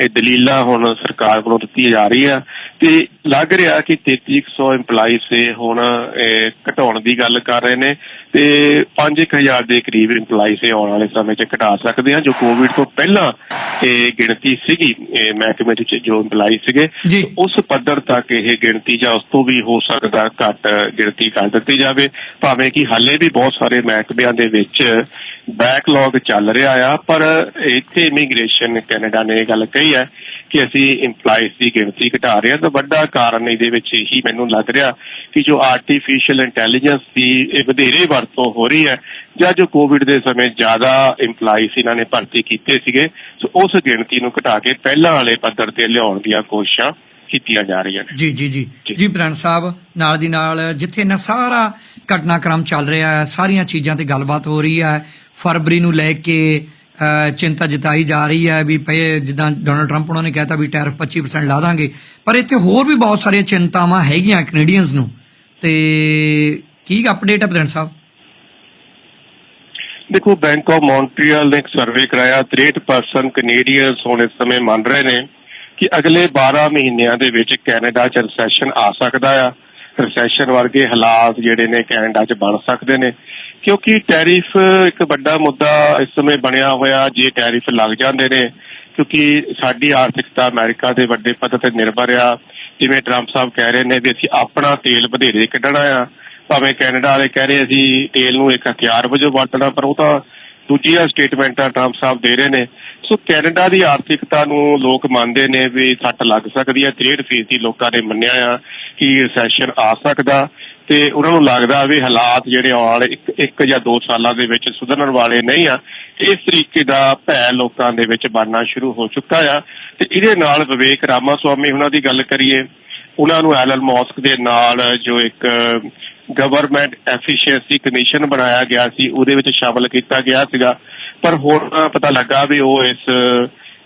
ਇਹ ਦਲੀਲਾਂ ਹੁਣ ਸਰਕਾਰ ਵੱਲੋਂ ਦਿੱਤੀ ਜਾ ਰਹੀ ਆ ਤੇ ਲੱਗ ਰਿਹਾ ਕਿ 3300 EMPLOYEES ਸੇ ਹੁਣ ਘਟਾਉਣ ਦੀ ਗੱਲ ਕਰ ਰਹੇ ਨੇ ਤੇ 5000 ਦੇ ਕਰੀਬ EMPLOYEES ਸੇ ਆਉਣ ਵਾਲੇ ਸਮੇਂ 'ਚ ਘਟਾ ਸਕਦੇ ਆ ਜੋ ਕੋਵਿਡ ਤੋਂ ਪਹਿਲਾਂ ਇਹ ਗਿਣਤੀ ਸੀਗੀ ਇਹ ਮਹਿਕਮੇ 'ਚ ਜੋ EMPLOYEES ਸੀਗੇ ਉਸ ਪੱਧਰ ਤੱਕ ਇਹ ਗਿਣਤੀ ਜਾਂ ਉਸ ਤੋਂ ਵੀ ਹੋ ਸਕਦਾ ਘੱਟ ਗਿਣਤੀ ਕਰ ਦਿੱਤੀ ਜਾਵੇ। ਭਾਵੇਂ ਕਿ ਹਾਲੇ ਵੀ ਬਹੁਤ ਸਾਰੇ ਮਹਿਕਮਿਆਂ ਦੇ ਵਿੱਚ ਬੈਕਲੌਗ ਚੱਲ ਰਿਹਾ ਆ, ਪਰ ਇੱਥੇ ਇਮੀਗ੍ਰੇਸ਼ਨ ਕੈਨੇਡਾ ਨੇ ਇਹ ਗੱਲ ਕਹੀ ਹੈ ਕਿ ਅਸੀਂ ਇੰਪਲਾਈਜ਼ ਦੀ ਗਿਣਤੀ ਘਟਾ ਰਹੇ ਹਾਂ। ਤਾਂ ਵੱਡਾ ਕਾਰਨ ਇਹਦੇ ਵਿੱਚ ਇਹੀ ਮੈਨੂੰ ਲੱਗ ਰਿਹਾ ਕਿ ਜੋ ਆਰਟੀਫੀਸ਼ੀਅਲ ਇੰਟੈਲੀਜੈਂਸ ਦੀ ਇਹ ਵਧੇਰੇ ਵਰਤੋਂ ਹੋ ਰਹੀ ਹੈ ਜਾਂ ਜੋ ਕੋਵਿਡ ਦੇ ਸਮੇਂ ਜ਼ਿਆਦਾ ਇੰਪਲਾਈਜ਼ ਇਹਨਾਂ ਨੇ ਭਰਤੀ ਕੀਤੇ ਸੀਗੇ, ਸੋ ਉਸ ਗਿਣਤੀ ਨੂੰ ਘਟਾ ਕੇ ਪਹਿਲਾਂ ਵਾਲੇ ਪੱਧਰ ਤੇ ਲਿਆਉਣ ਦੀਆਂ ਕੋਸ਼ਿਸ਼ਾਂ ਕੀਤੀਆਂ ਜਾ ਰਹੀਆਂ ਨੇ। ਜੀ ਜੀ ਜੀ। ਜੀ। ਪ੍ਰਧਾਨ ਸਾਹਿਬ ਨਾਲ ਦੀ ਨਾਲ ਜਿੱਥੇ ਨਾ ਸਾਰਾ ਘਟਨਾਕ੍ਰਮ ਚੱਲ ਰਿਹਾ ਹੈ ਸਾਰੀਆਂ ਚੀਜ਼ਾਂ ਤੇ ਗੱਲਬਾਤ ਹੋ ਰਹੀ ਹੈ ਫਰਵਰੀ ਨੂੰ ਲੈ ਕੇ ਚਿੰਤਾ ਜਤਾਈ ਜਾ ਰਹੀ ਹੈ ਵੀ ਪਏ ਜਿੱਦਾਂ ਡੋਨਲਡ ਟਰੰਪ ਉਹਨਾਂ ਨੇ ਕਹਿਤਾ ਵੀ ਟੈਰਿਫ 25% ਲਾ ਦਾਂਗੇ। ਪਰ ਇੱਥੇ ਹੋਰ ਵੀ ਬਹੁਤ ਸਾਰੀਆਂ ਚਿੰਤਾਵਾਂ ਹੈਗੀਆਂ ਕੈਨੇਡੀਅਨਸ ਨੂੰ। ਤੇ ਕੀ ਅਪਡੇਟ ਹੈ ਪ੍ਰਧਾਨ ਸਾਹਿਬ? ਦੇਖੋ ਬੈਂਕ ਆਫ ਮੌਂਟਰੀਅਲ ਨੇ ਇੱਕ ਸਰਵੇ ਕਰਾਇਆ 63% ਕੈਨੇਡੀਅਨਸ ਹੁਣ ਇਸ ਸਮੇਂ ਮੰਨ ਰਹੇ ਨੇ। ਕਿ ਅਗਲੇ 12 ਮਹੀਨਿਆਂ ਦੇ ਵਿੱਚ ਕੈਨੇਡਾ 'ਚ ਰਿਸੈਸ਼ਨ ਆ ਸਕਦਾ ਆ। ਰਿਸੈਸ਼ਨ ਵਰਗੇ ਹਾਲਾਤ ਜਿਹੜੇ ਨੇ ਕੈਨੇਡਾ 'ਚ ਬਣ ਸਕਦੇ ਨੇ। ਕਿਉਂਕਿ ਟੈਰਿਫ ਇੱਕ ਵੱਡਾ ਮੁੱਦਾ ਇਸ ਸਮੇਂ ਬਣਿਆ ਹੋਇਆ, ਜੇ ਟੈਰਿਫ ਲੱਗ ਜਾਂਦੇ ਨੇ। ਕਿਉਂਕਿ ਸਾਡੀ ਆਰਥਿਕਤਾ ਅਮਰੀਕਾ ਦੇ ਵੱਡੇ ਪੱਧਰ ਤੇ ਨਿਰਭਰ ਆ। ਜਿਵੇਂ ਟਰੰਪ ਸਾਹਿਬ ਕਹਿ ਰਹੇ ਨੇ ਵੀ ਅਸੀਂ ਆਪਣਾ ਤੇਲ ਵਧੇਰੇ ਕੱਢਣਾ ਆ। ਭਾਵੇਂ ਕੈਨੇਡਾ ਵਾਲੇ ਕਹਿ ਰਹੇ ਅਸੀਂ ਤੇਲ ਨੂੰ ਇੱਕ ਹਥਿਆਰ ਵਜੋਂ ਵਰਤਣਾ, ਪਰ ਉਹ ਤਾਂ ਦੂਜੀਆਂ ਸਟੇਟਮੈਂਟਾਂ ਟਰੰਪ ਸਾਹਿਬ ਦੇ ਰਹੇ ਨੇ। ਸੋ ਕੈਨੇਡਾ ਦੀ ਆਰਥਿਕਤਾ ਨੂੰ ਲੋਕ ਮੰਨਦੇ ਨੇ ਵੀ ਸੱਟ ਲੱਗ ਸਕਦੀ ਹੈ। 63% ਦੀ ਲੋਕਾਂ ਨੇ ਮੰਨਿਆ ਆ ਕਿ ਰਿਸੈਸ਼ਨ ਆ ਸਕਦਾ ਤੇ ਉਹਨਾਂ ਨੂੰ ਲੱਗਦਾ ਵੀ ਹਾਲਾਤ ਜਿਹੜੇ ਆਉਣ ਇੱਕ, ਜਾਂ ਦੋ ਸਾਲਾਂ ਦੇ ਵਿੱਚ ਸੁਧਰਨ ਵਾਲੇ ਨਹੀਂ ਆ। ਇਸ ਤਰੀਕੇ ਦਾ ਭੈ ਲੋਕਾਂ ਦੇ ਵਿੱਚ ਬਣਨਾ ਸ਼ੁਰੂ ਹੋ ਚੁੱਕਾ ਆ। ਤੇ ਇਹਦੇ ਨਾਲ ਵਿਵੇਕ ਰਾਮਾ ਸੁਆਮੀ ਉਹਨਾਂ ਦੀ ਗੱਲ ਕਰੀਏ। ਉਹਨਾਂ ਨੂੰ ਐਲਨ ਮੌਸਕ ਦੇ ਨਾਲ ਜੋ ਇੱਕ ਗਵਰਨਮੈਂਟ ਐਫੀਸ਼ੀਐਂਸੀ ਕਮਿਸ਼ਨ ਬਣਾਇਆ ਗਿਆ ਸੀ ਉਹਦੇ ਵਿੱਚ ਸ਼ਾਮਲ ਕੀਤਾ ਗਿਆ ਸੀਗਾ। ਪਰ ਹੁਣ ਪਤਾ ਲੱਗਾ ਵੀ ਉਹ ਇਸ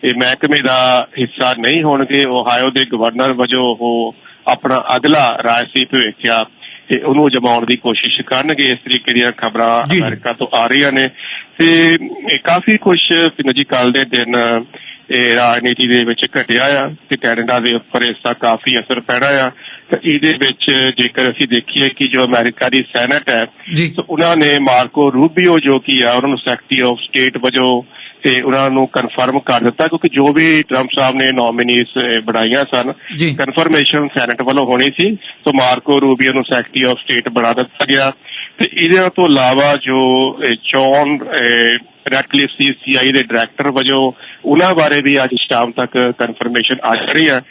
ਇਹ ਮਹਿਕਮੇ ਦਾ ਹਿੱਸਾ ਨਹੀਂ ਹੋਣਗੇ। ਓਹਾਇਓ ਦੇ ਗਵਰਨਰ ਵਜੋਂ ਉਹ ਆਪਣਾ ਅਗਲਾ ਰਾਜਸੀ ਭਵਿੱਖਿਆ। ਤੇ ਉਹਨੂੰ ਜਮਾਉਣ ਦੀ ਕੋਸ਼ਿਸ਼ ਕਰਨਗੇ। ਇਸ ਤਰੀਕੇ ਦੀਆਂ ਖਬਰਾਂ। ਅਮਰੀਕਾ ਤੋਂ ਆ ਰਹੀਆਂ ਨੇ। ਤੇ ਕਾਫੀ ਕੁਝ ਜੀ ਕੱਲ ਦੇ ਦਿਨ ਇਹ ਰਾਜਨੀਤੀ ਦੇ ਵਿੱਚ ਘਟਿਆ ਆ ਤੇ ਕੈਨੇਡਾ ਦੇ ਉੱਪਰ ਇਸ ਦਾ ਕਾਫੀ ਅਸਰ ਪੈਣਾ ਆ। ਤੇ ਇਹਦੇ ਵਿੱਚ ਜੇਕਰ ਅਸੀਂ ਦੇਖੀਏ ਕਿ ਜੋ ਅਮਰੀਕਾ ਦੀ ਸੈਨੇਟ ਹੈ ਜੀ। ਸੋ ਉਹਨਾਂ ਨੇ ਮਾਰਕੋ ਰੂਬੀਓ ਜੋ ਕੀ ਆ ਉਹਨਾਂ ਨੂੰ ਸੈਕਟਰੀ ਆਫ ਸਟੇਟ ਵਜੋਂ ਤੇ ਉਹਨਾਂ ਨੂੰ ਕਨਫਰਮ ਕਰ ਦਿੱਤਾ ਕਿਉਂਕਿ ਜੋ ਵੀ ਟਰੰਪ ਸਾਹਿਬ ਨੇ ਨੋਮੀਨੀਸ ਬਣਾਈਆਂ ਸਨ ਕਨਫਰਮੇਸ਼ਨ ਸੈਨੇਟ ਵੱਲੋਂ ਹੋਣੀ ਸੀ ਸੋ ਮਾਰਕੋ ਰੂਬੀਓ ਨੂੰ ਸੈਕਟਰੀ ਆਫ ਸਟੇਟ ਬਣਾ ਦਿੱਤਾ ਗਿਆ। ਤੇ ਇਹਦੇ ਤੋਂ ਇਲਾਵਾ ਜੋ ਜੌਨ ਰੈਟਕਲਿਫ ਸੀ ਸੀਆਈ ਦੇ ਡਾਇਰੈਕਟਰ ਵਜੋਂ ਉਹਨਾਂ ਬਾਰੇ ਵੀ ਅੱਜ ਸ਼ਾਮ ਤੱਕ ਕਨਫਰਮੇਸ਼ਨ ਆ ਰਹੀ ਹੈ।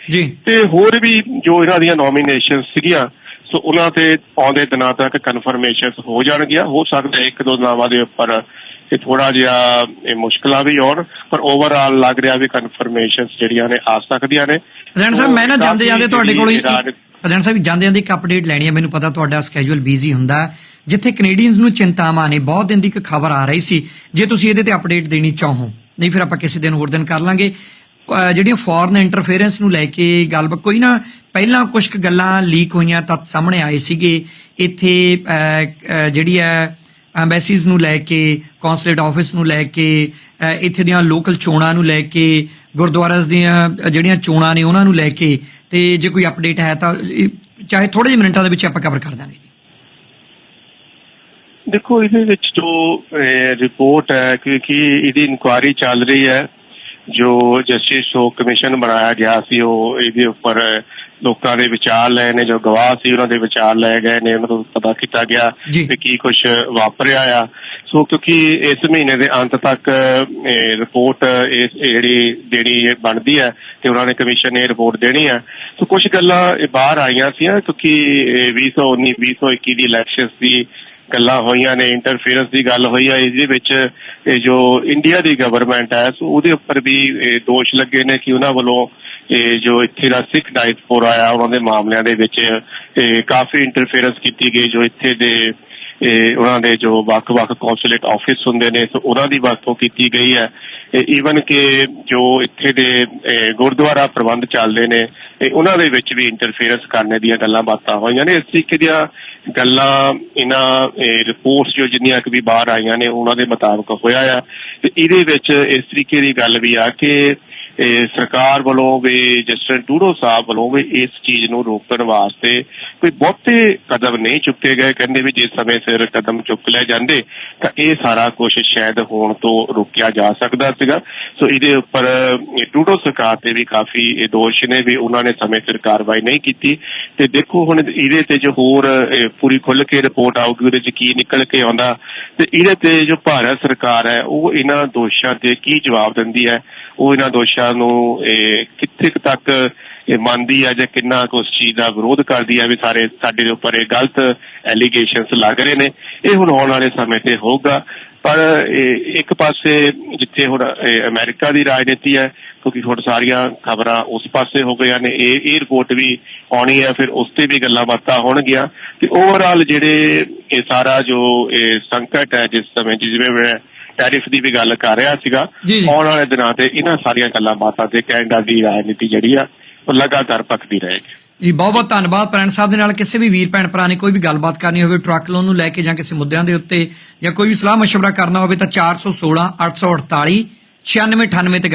ਤੇ ਹੋਰ ਵੀ ਜੋ ਇਹਨਾਂ ਦੀਆਂ ਨੋਮੀਨੇਸ਼ਨ ਸੀਗੀਆਂ ਸੋ ਉਹਨਾਂ ਤੇ ਆਉਂਦੇ ਦਿਨਾਂ ਤੱਕ ਕਨਫਰਮੇਸ਼ਨਸ ਹੋ ਜਾਣਗੀਆਂ। ਹੋ ਸਕਦਾ ਇੱਕ ਦੋ ਨਾਵਾਂ ਦੇ ਉੱਪਰ ਇਹ ਥੋੜਾ ਜਿਹਾ ਇਹ ਮੁਸ਼ਕਲਾਂ ਵੀ ਆਉਣ ਪਰ ਓਵਰਆਲ ਲੱਗ ਰਿਹਾ ਵੀ ਕਨਫਰਮੇਸ਼ਨਸ ਜਿਹੜੀਆਂ ਨੇ ਆ ਸਕਦੀਆਂ ਨੇ। ਪ੍ਰਧਾਨ ਸਾਹਿਬ ਮੈਂ ਨਾ ਜਾਂਦੇ ਜਾਂਦੇ ਤੁਹਾਡੇ ਕੋਲੋਂ ਹੀ ਪ੍ਰਧਾਨ ਸਾਹਿਬ ਜਾਂਦੇ ਜਾਂਦੇ ਇੱਕ ਅਪਡੇਟ ਲੈਣੀ ਹੈ। ਮੈਨੂੰ ਪਤਾ ਤੁਹਾਡਾ ਸਕੇਜੂਲ ਬਿਜ਼ੀ ਹੁੰਦਾ। ਹੈ। ਜਿੱਥੇ ਕੈਨੇਡੀਅਨਸ ਨੂੰ ਚਿੰਤਾਵਾਂ ਨੇ, ਬਹੁਤ ਦਿਨ ਦੀ ਇੱਕ ਖਬਰ ਆ ਰਹੀ ਸੀ। ਜੇ ਤੁਸੀਂ ਇਹਦੇ ਤੇ ਅਪਡੇਟ ਦੇਣੀ ਚਾਹੋ, ਨਹੀਂ ਫਿਰ ਆਪਾਂ ਕਿਸੇ ਦਿਨ ਹੋਰ ਦਿਨ ਕਰ ਲਾਂਗੇ। ਜਿਹੜੀਆਂ ਫੋਰਨ ਇੰਟਰਫੇਰੈਂਸ ਨੂੰ ਲੈ ਕੇ ਗੱਲਬਾਤ ਕੋਈ ਨਾ, ਪਹਿਲਾਂ ਕੁਝ ਕੁ ਗੱਲਾਂ ਲੀਕ ਹੋਈਆਂ ਤਾਂ ਸਾਹਮਣੇ ਆਏ ਸੀਗੇ। ਇੱਥੇ ਜਿਹੜੀ ਹੈ ਐਮਬੈਸੀਜ਼ ਨੂੰ ਲੈ ਕੇ ਕੌਂਸੂਲੇਟ ਆਫਿਸ ਨੂੰ ਲੈ ਕੇ ਇੱਥੇ ਦੀਆਂ ਲੋਕਲ ਚੋਣਾਂ ਨੂੰ ਲੈ ਕੇ ਗੁਰਦੁਆਰਾਸ ਦੀਆਂ ਜਿਹੜੀਆਂ ਚੋਣਾਂ ਨੇ ਉਹਨਾਂ ਨੂੰ ਲੈ ਕੇ, ਤੇ ਜੇ ਕੋਈ ਅਪਡੇਟ ਹੈ ਤਾਂ ਚਾਹੇ ਥੋੜੇ ਜਿਹੇ ਮਿੰਟਾਂ ਦੇ ਵਿੱਚ ਆਪਾਂ ਕਵਰ ਕਰ ਦਾਂਗੇ ਦੇਖੋ ਇਹਦੇ ਵਿੱਚ ਜੋ ਰਿਪੋਰਟ ਹੈ ਕਿ ਕਿ ਇਹਦੀ ਇਨਕੁਆਇਰੀ ਚੱਲ ਰਹੀ ਹੈ ਜੋ ਜਸਟਿਸ ਸ਼ੋ ਕਮਿਸ਼ਨ ਬਣਾਇਆ ਗਿਆ ਸੀ ਉਹ ਇਹਦੇ ਉੱਪਰ ਲੋਕਾਂ ਦੇ ਵਿਚਾਰ ਲਏ ਨੇ ਜੋ ਗਵਾਹ ਸੀ ਉਹਨਾਂ ਦੇ ਵਿਚਾਰ ਲਏ ਗਏ ਨੇ ਉਹਨਾਂ ਪਤਾ ਕੀਤਾ ਗਿਆ। ਕਿ ਕੀ ਕੁਝ ਵਾਪਰਿਆ ਆ ਸੋ ਕਿਉਂਕਿ ਇਸ ਮਹੀਨੇ ਦੇ ਅੰਤ ਤੱਕ ਰਿਪੋਰਟ ਇਸ ਜਿਹੜੀ ਜਿਹੜੀ ਬਣਦੀ ਹੈ ਤੇ ਉਹਨਾਂ ਨੇ ਕਮਿਸ਼ਨ ਨੇ ਰਿਪੋਰਟ ਦੇਣੀ ਹੈ ਸੋ ਕੁਝ ਗੱਲਾਂ ਇਹ ਬਾਹਰ ਆਈਆਂ ਸੀ ਕਿਉਂਕਿ ਇਹ 2019 2021 ਦੀ ਇਲੈਕਸ਼ਨਸ ਦੀ ਗੱਲਾਂ ਹੋਈਆਂ ਨੇ ਇੰਟਰਫੇਰੈਂਸ ਦੀ ਗੱਲ ਹੋਈ ਹੈ ਇਹਦੇ ਵਿੱਚ ਇਹ ਜੋ ਇੰਡੀਆ ਦੀ ਗਵਰਨਮੈਂਟ ਹੈ, ਸੋ ਉਹਦੇ ਉੱਪਰ ਵੀ ਇਹ ਦੋਸ਼ ਲੱਗੇ ਨੇ ਕਿ ਉਹਨਾਂ ਵੱਲੋਂ ਇਹ ਜੋ ਇੱਥੇ ਦਾ ਸਿੱਖ ਡਾਇਸਪੋਰਾ ਆ ਉਹਨਾਂ ਦੇ ਮਾਮਲਿਆਂ ਦੇ ਵਿੱਚ ਇਹ ਕਾਫੀ ਇੰਟਰਫੇਰੈਂਸ ਕੀਤੀ ਗਈ, ਜੋ ਇੱਥੇ ਦੇ ਇਹ ਉਹਨਾਂ ਦੇ ਜੋ ਵੱਖ-ਵੱਖ ਕੌਂਸੂਲੇਟ ਆਫਿਸ ਹੁੰਦੇ ਨੇ, ਸੋ ਉਹਨਾਂ ਦੀ ਵਰਤੋਂ ਕੀਤੀ ਗਈ ਹੈ। ਈਵਨ ਕਿ ਜੋ ਇੱਥੇ ਦੇ ਗੁਰਦੁਆਰਾ ਪ੍ਰਬੰਧ ਚੱਲਦੇ ਨੇ ਉਹਨਾਂ ਦੇ ਵਿੱਚ ਵੀ ਇੰਟਰਫੇਰੈਂਸ ਕਰਨ ਦੀਆਂ ਗੱਲਾਂ ਬਾਤਾਂ ਹੋਈਆਂ ਨੇ। ਇਸ ਤਰੀਕੇ ਦੀਆਂ ਗੱਲਾਂ, ਇਹਨਾਂ ਰਿਪੋਰਟਸ ਜੋ ਜਿੰਨੀਆਂ ਕਿ ਵੀ ਬਾਹਰ ਆਈਆਂ ਨੇ, ਉਹਨਾਂ ਦੇ ਮੁਤਾਬਕ ਹੋਇਆ ਆ। ਤੇ ਇਹਦੇ ਵਿੱਚ ਇਸ ਤਰੀਕੇ ਦੀ ਗੱਲ ਵੀ ਆ ਕਿ ਇਹ ਸਰਕਾਰ ਵੱਲੋਂ ਵੀ ਜਸਟਿਸ ਟੂਡੋ ਸਾਹਿਬ ਵੱਲੋਂ ਵੀ ਇਸ ਚੀਜ਼ ਨੂੰ ਰੋਕਣ ਵਾਸਤੇ ਕੋਈ ਬਹੁਤੇ ਕਦਮ ਨਹੀਂ ਚੁੱਕੇ ਗਏ। ਕਹਿੰਦੇ ਵੀ ਜੇ ਸਮੇਂ ਸਿਰ ਕਦਮ ਚੁੱਕ ਲਏ ਜਾਂਦੇ, ਤਾਂ ਇਹ ਸਾਰਾ ਕੁਝ ਸ਼ਾਇਦ ਹੋਣ ਤੋਂ ਰੋਕਿਆ ਜਾ ਸਕਦਾ ਸੀਗਾ। ਸੋ ਇਹਦੇ ਉੱਪਰ ਟੂਡੋ ਸਰਕਾਰ ਤੇ ਵੀ ਕਾਫੀ ਇਹ ਦੋਸ਼ ਨੇ ਵੀ ਉਹਨਾਂ ਨੇ ਸਮੇਂ ਸਿਰ ਕਾਰਵਾਈ ਨਹੀਂ ਕੀਤੀ। ਤੇ ਦੇਖੋ ਹੁਣ ਇਹਦੇ ਤੇ ਜੋ ਹੋਰ ਪੂਰੀ ਖੁੱਲ ਕੇ ਰਿਪੋਰਟ ਆਊਗੀ, ਉਹਦੇ ਚ ਕੀ ਨਿਕਲ ਕੇ ਆਉਂਦਾ। ਤੇ ਇਹਦੇ ਤੇ ਜੋ ਭਾਰਤ ਸਰਕਾਰ ਹੈ, ਉਹ ਇਹਨਾਂ ਦੋਸ਼ਾਂ ਤੇ ਕੀ ਜਵਾਬ ਦਿੰਦੀ ਹੈ? ਉਹ ਇਹਨਾਂ ਦੋਸ਼ਾਂ ਨੂੰ, ਇਹ ਕਿੱਥੇ ਤੱਕ ਇਹ ਮੰਨਦੀ ਹੈ ਜਾਂ ਕਿੰਨਾ ਉਸ ਚੀਜ਼ ਦਾ ਵਿਰੋਧ ਕਰਦੀ ਹੈ ਵੀ ਸਾਰੇ ਸਾਡੇ ਦੇ ਉੱਪਰ ਇਹ ਗਲਤ ਐਲੀਗੇਸ਼ਨਸ ਲੱਗ ਰਹੇ ਨੇ, ਇਹ ਹੁਣ ਆਉਣ ਵਾਲੇ ਸਮੇਂ ਤੇ ਹੋਊਗਾ। ਪਰ ਇੱਕ ਪਾਸੇ ਜਿੱਥੇ ਹੁਣ ਇਹ ਅਮਰੀਕਾ ਦੀ ਰਾਜਨੀਤੀ ਹੈ, ਕਿਉਂਕਿ ਹੁਣ ਸਾਰੀਆਂ ਖਬਰਾਂ ਉਸ ਪਾਸੇ ਹੋ ਗਈਆਂ ਨੇ, ਇਹ ਇਹ ਰਿਪੋਰਟ ਵੀ ਆਉਣੀ ਹੈ, ਫਿਰ ਉਸ ਤੇ ਵੀ ਗੱਲਾਂ ਬਾਤਾਂ ਹੋਣਗੀਆਂ। ਤੇ ਓਵਰਆਲ ਜਿਹੜੇ ਇਹ ਸਾਰਾ ਜੋ ਇਹ ਸੰਕਟ ਹੈ, ਜਿਸ ਸਮੇਂ ਜਿਵੇਂ ਟੈਰਿਫ ਦੀ ਵੀ ਗੱਲ ਕਰ ਰਿਹਾ ਸੀਗਾ। ਆਉਣ ਵਾਲੇ ਦਿਨਾਂ ਤੇ ਇਹਨਾਂ ਸਾਰੀਆਂ ਗੱਲਾਂ ਬਾਤਾਂ ਤੇ ਕੈਨੇਡਾ ਦੀ ਰਾਜਨੀਤੀ ਜਿਹੜੀ ਆ ਉਹ ਲਗਾਤਾਰ ਪੱਕਦੀ ਰਹੇਗੀ। ਜੀ ਬਹੁਤ ਬਹੁਤ ਧੰਨਵਾਦ ਪ੍ਰੈਣ ਸਾਹਿਬ ਦੇ ਨਾਲ। ਕਿਸੇ ਵੀ ਵੀਰ ਭੈਣ ਭਰਾ ਨੇ ਕੋਈ ਵੀ ਗੱਲਬਾਤ ਕਰਨੀ ਹੋਵੇ ਟਰੱਕ ਲੋਨ ਨੂੰ ਲੈ ਕੇ ਜਾਂ ਕਿਸੇ ਮੁੱਦਿਆਂ ਦੇ ਉੱਤੇ ਜਾਂ ਕੋਈ ਵੀ ਸਲਾਹ ਮਸ਼ਵਰਾ ਕਰਨਾ ਹੋਵੇ ਤਾਂ 416 848 9698 ਤੇ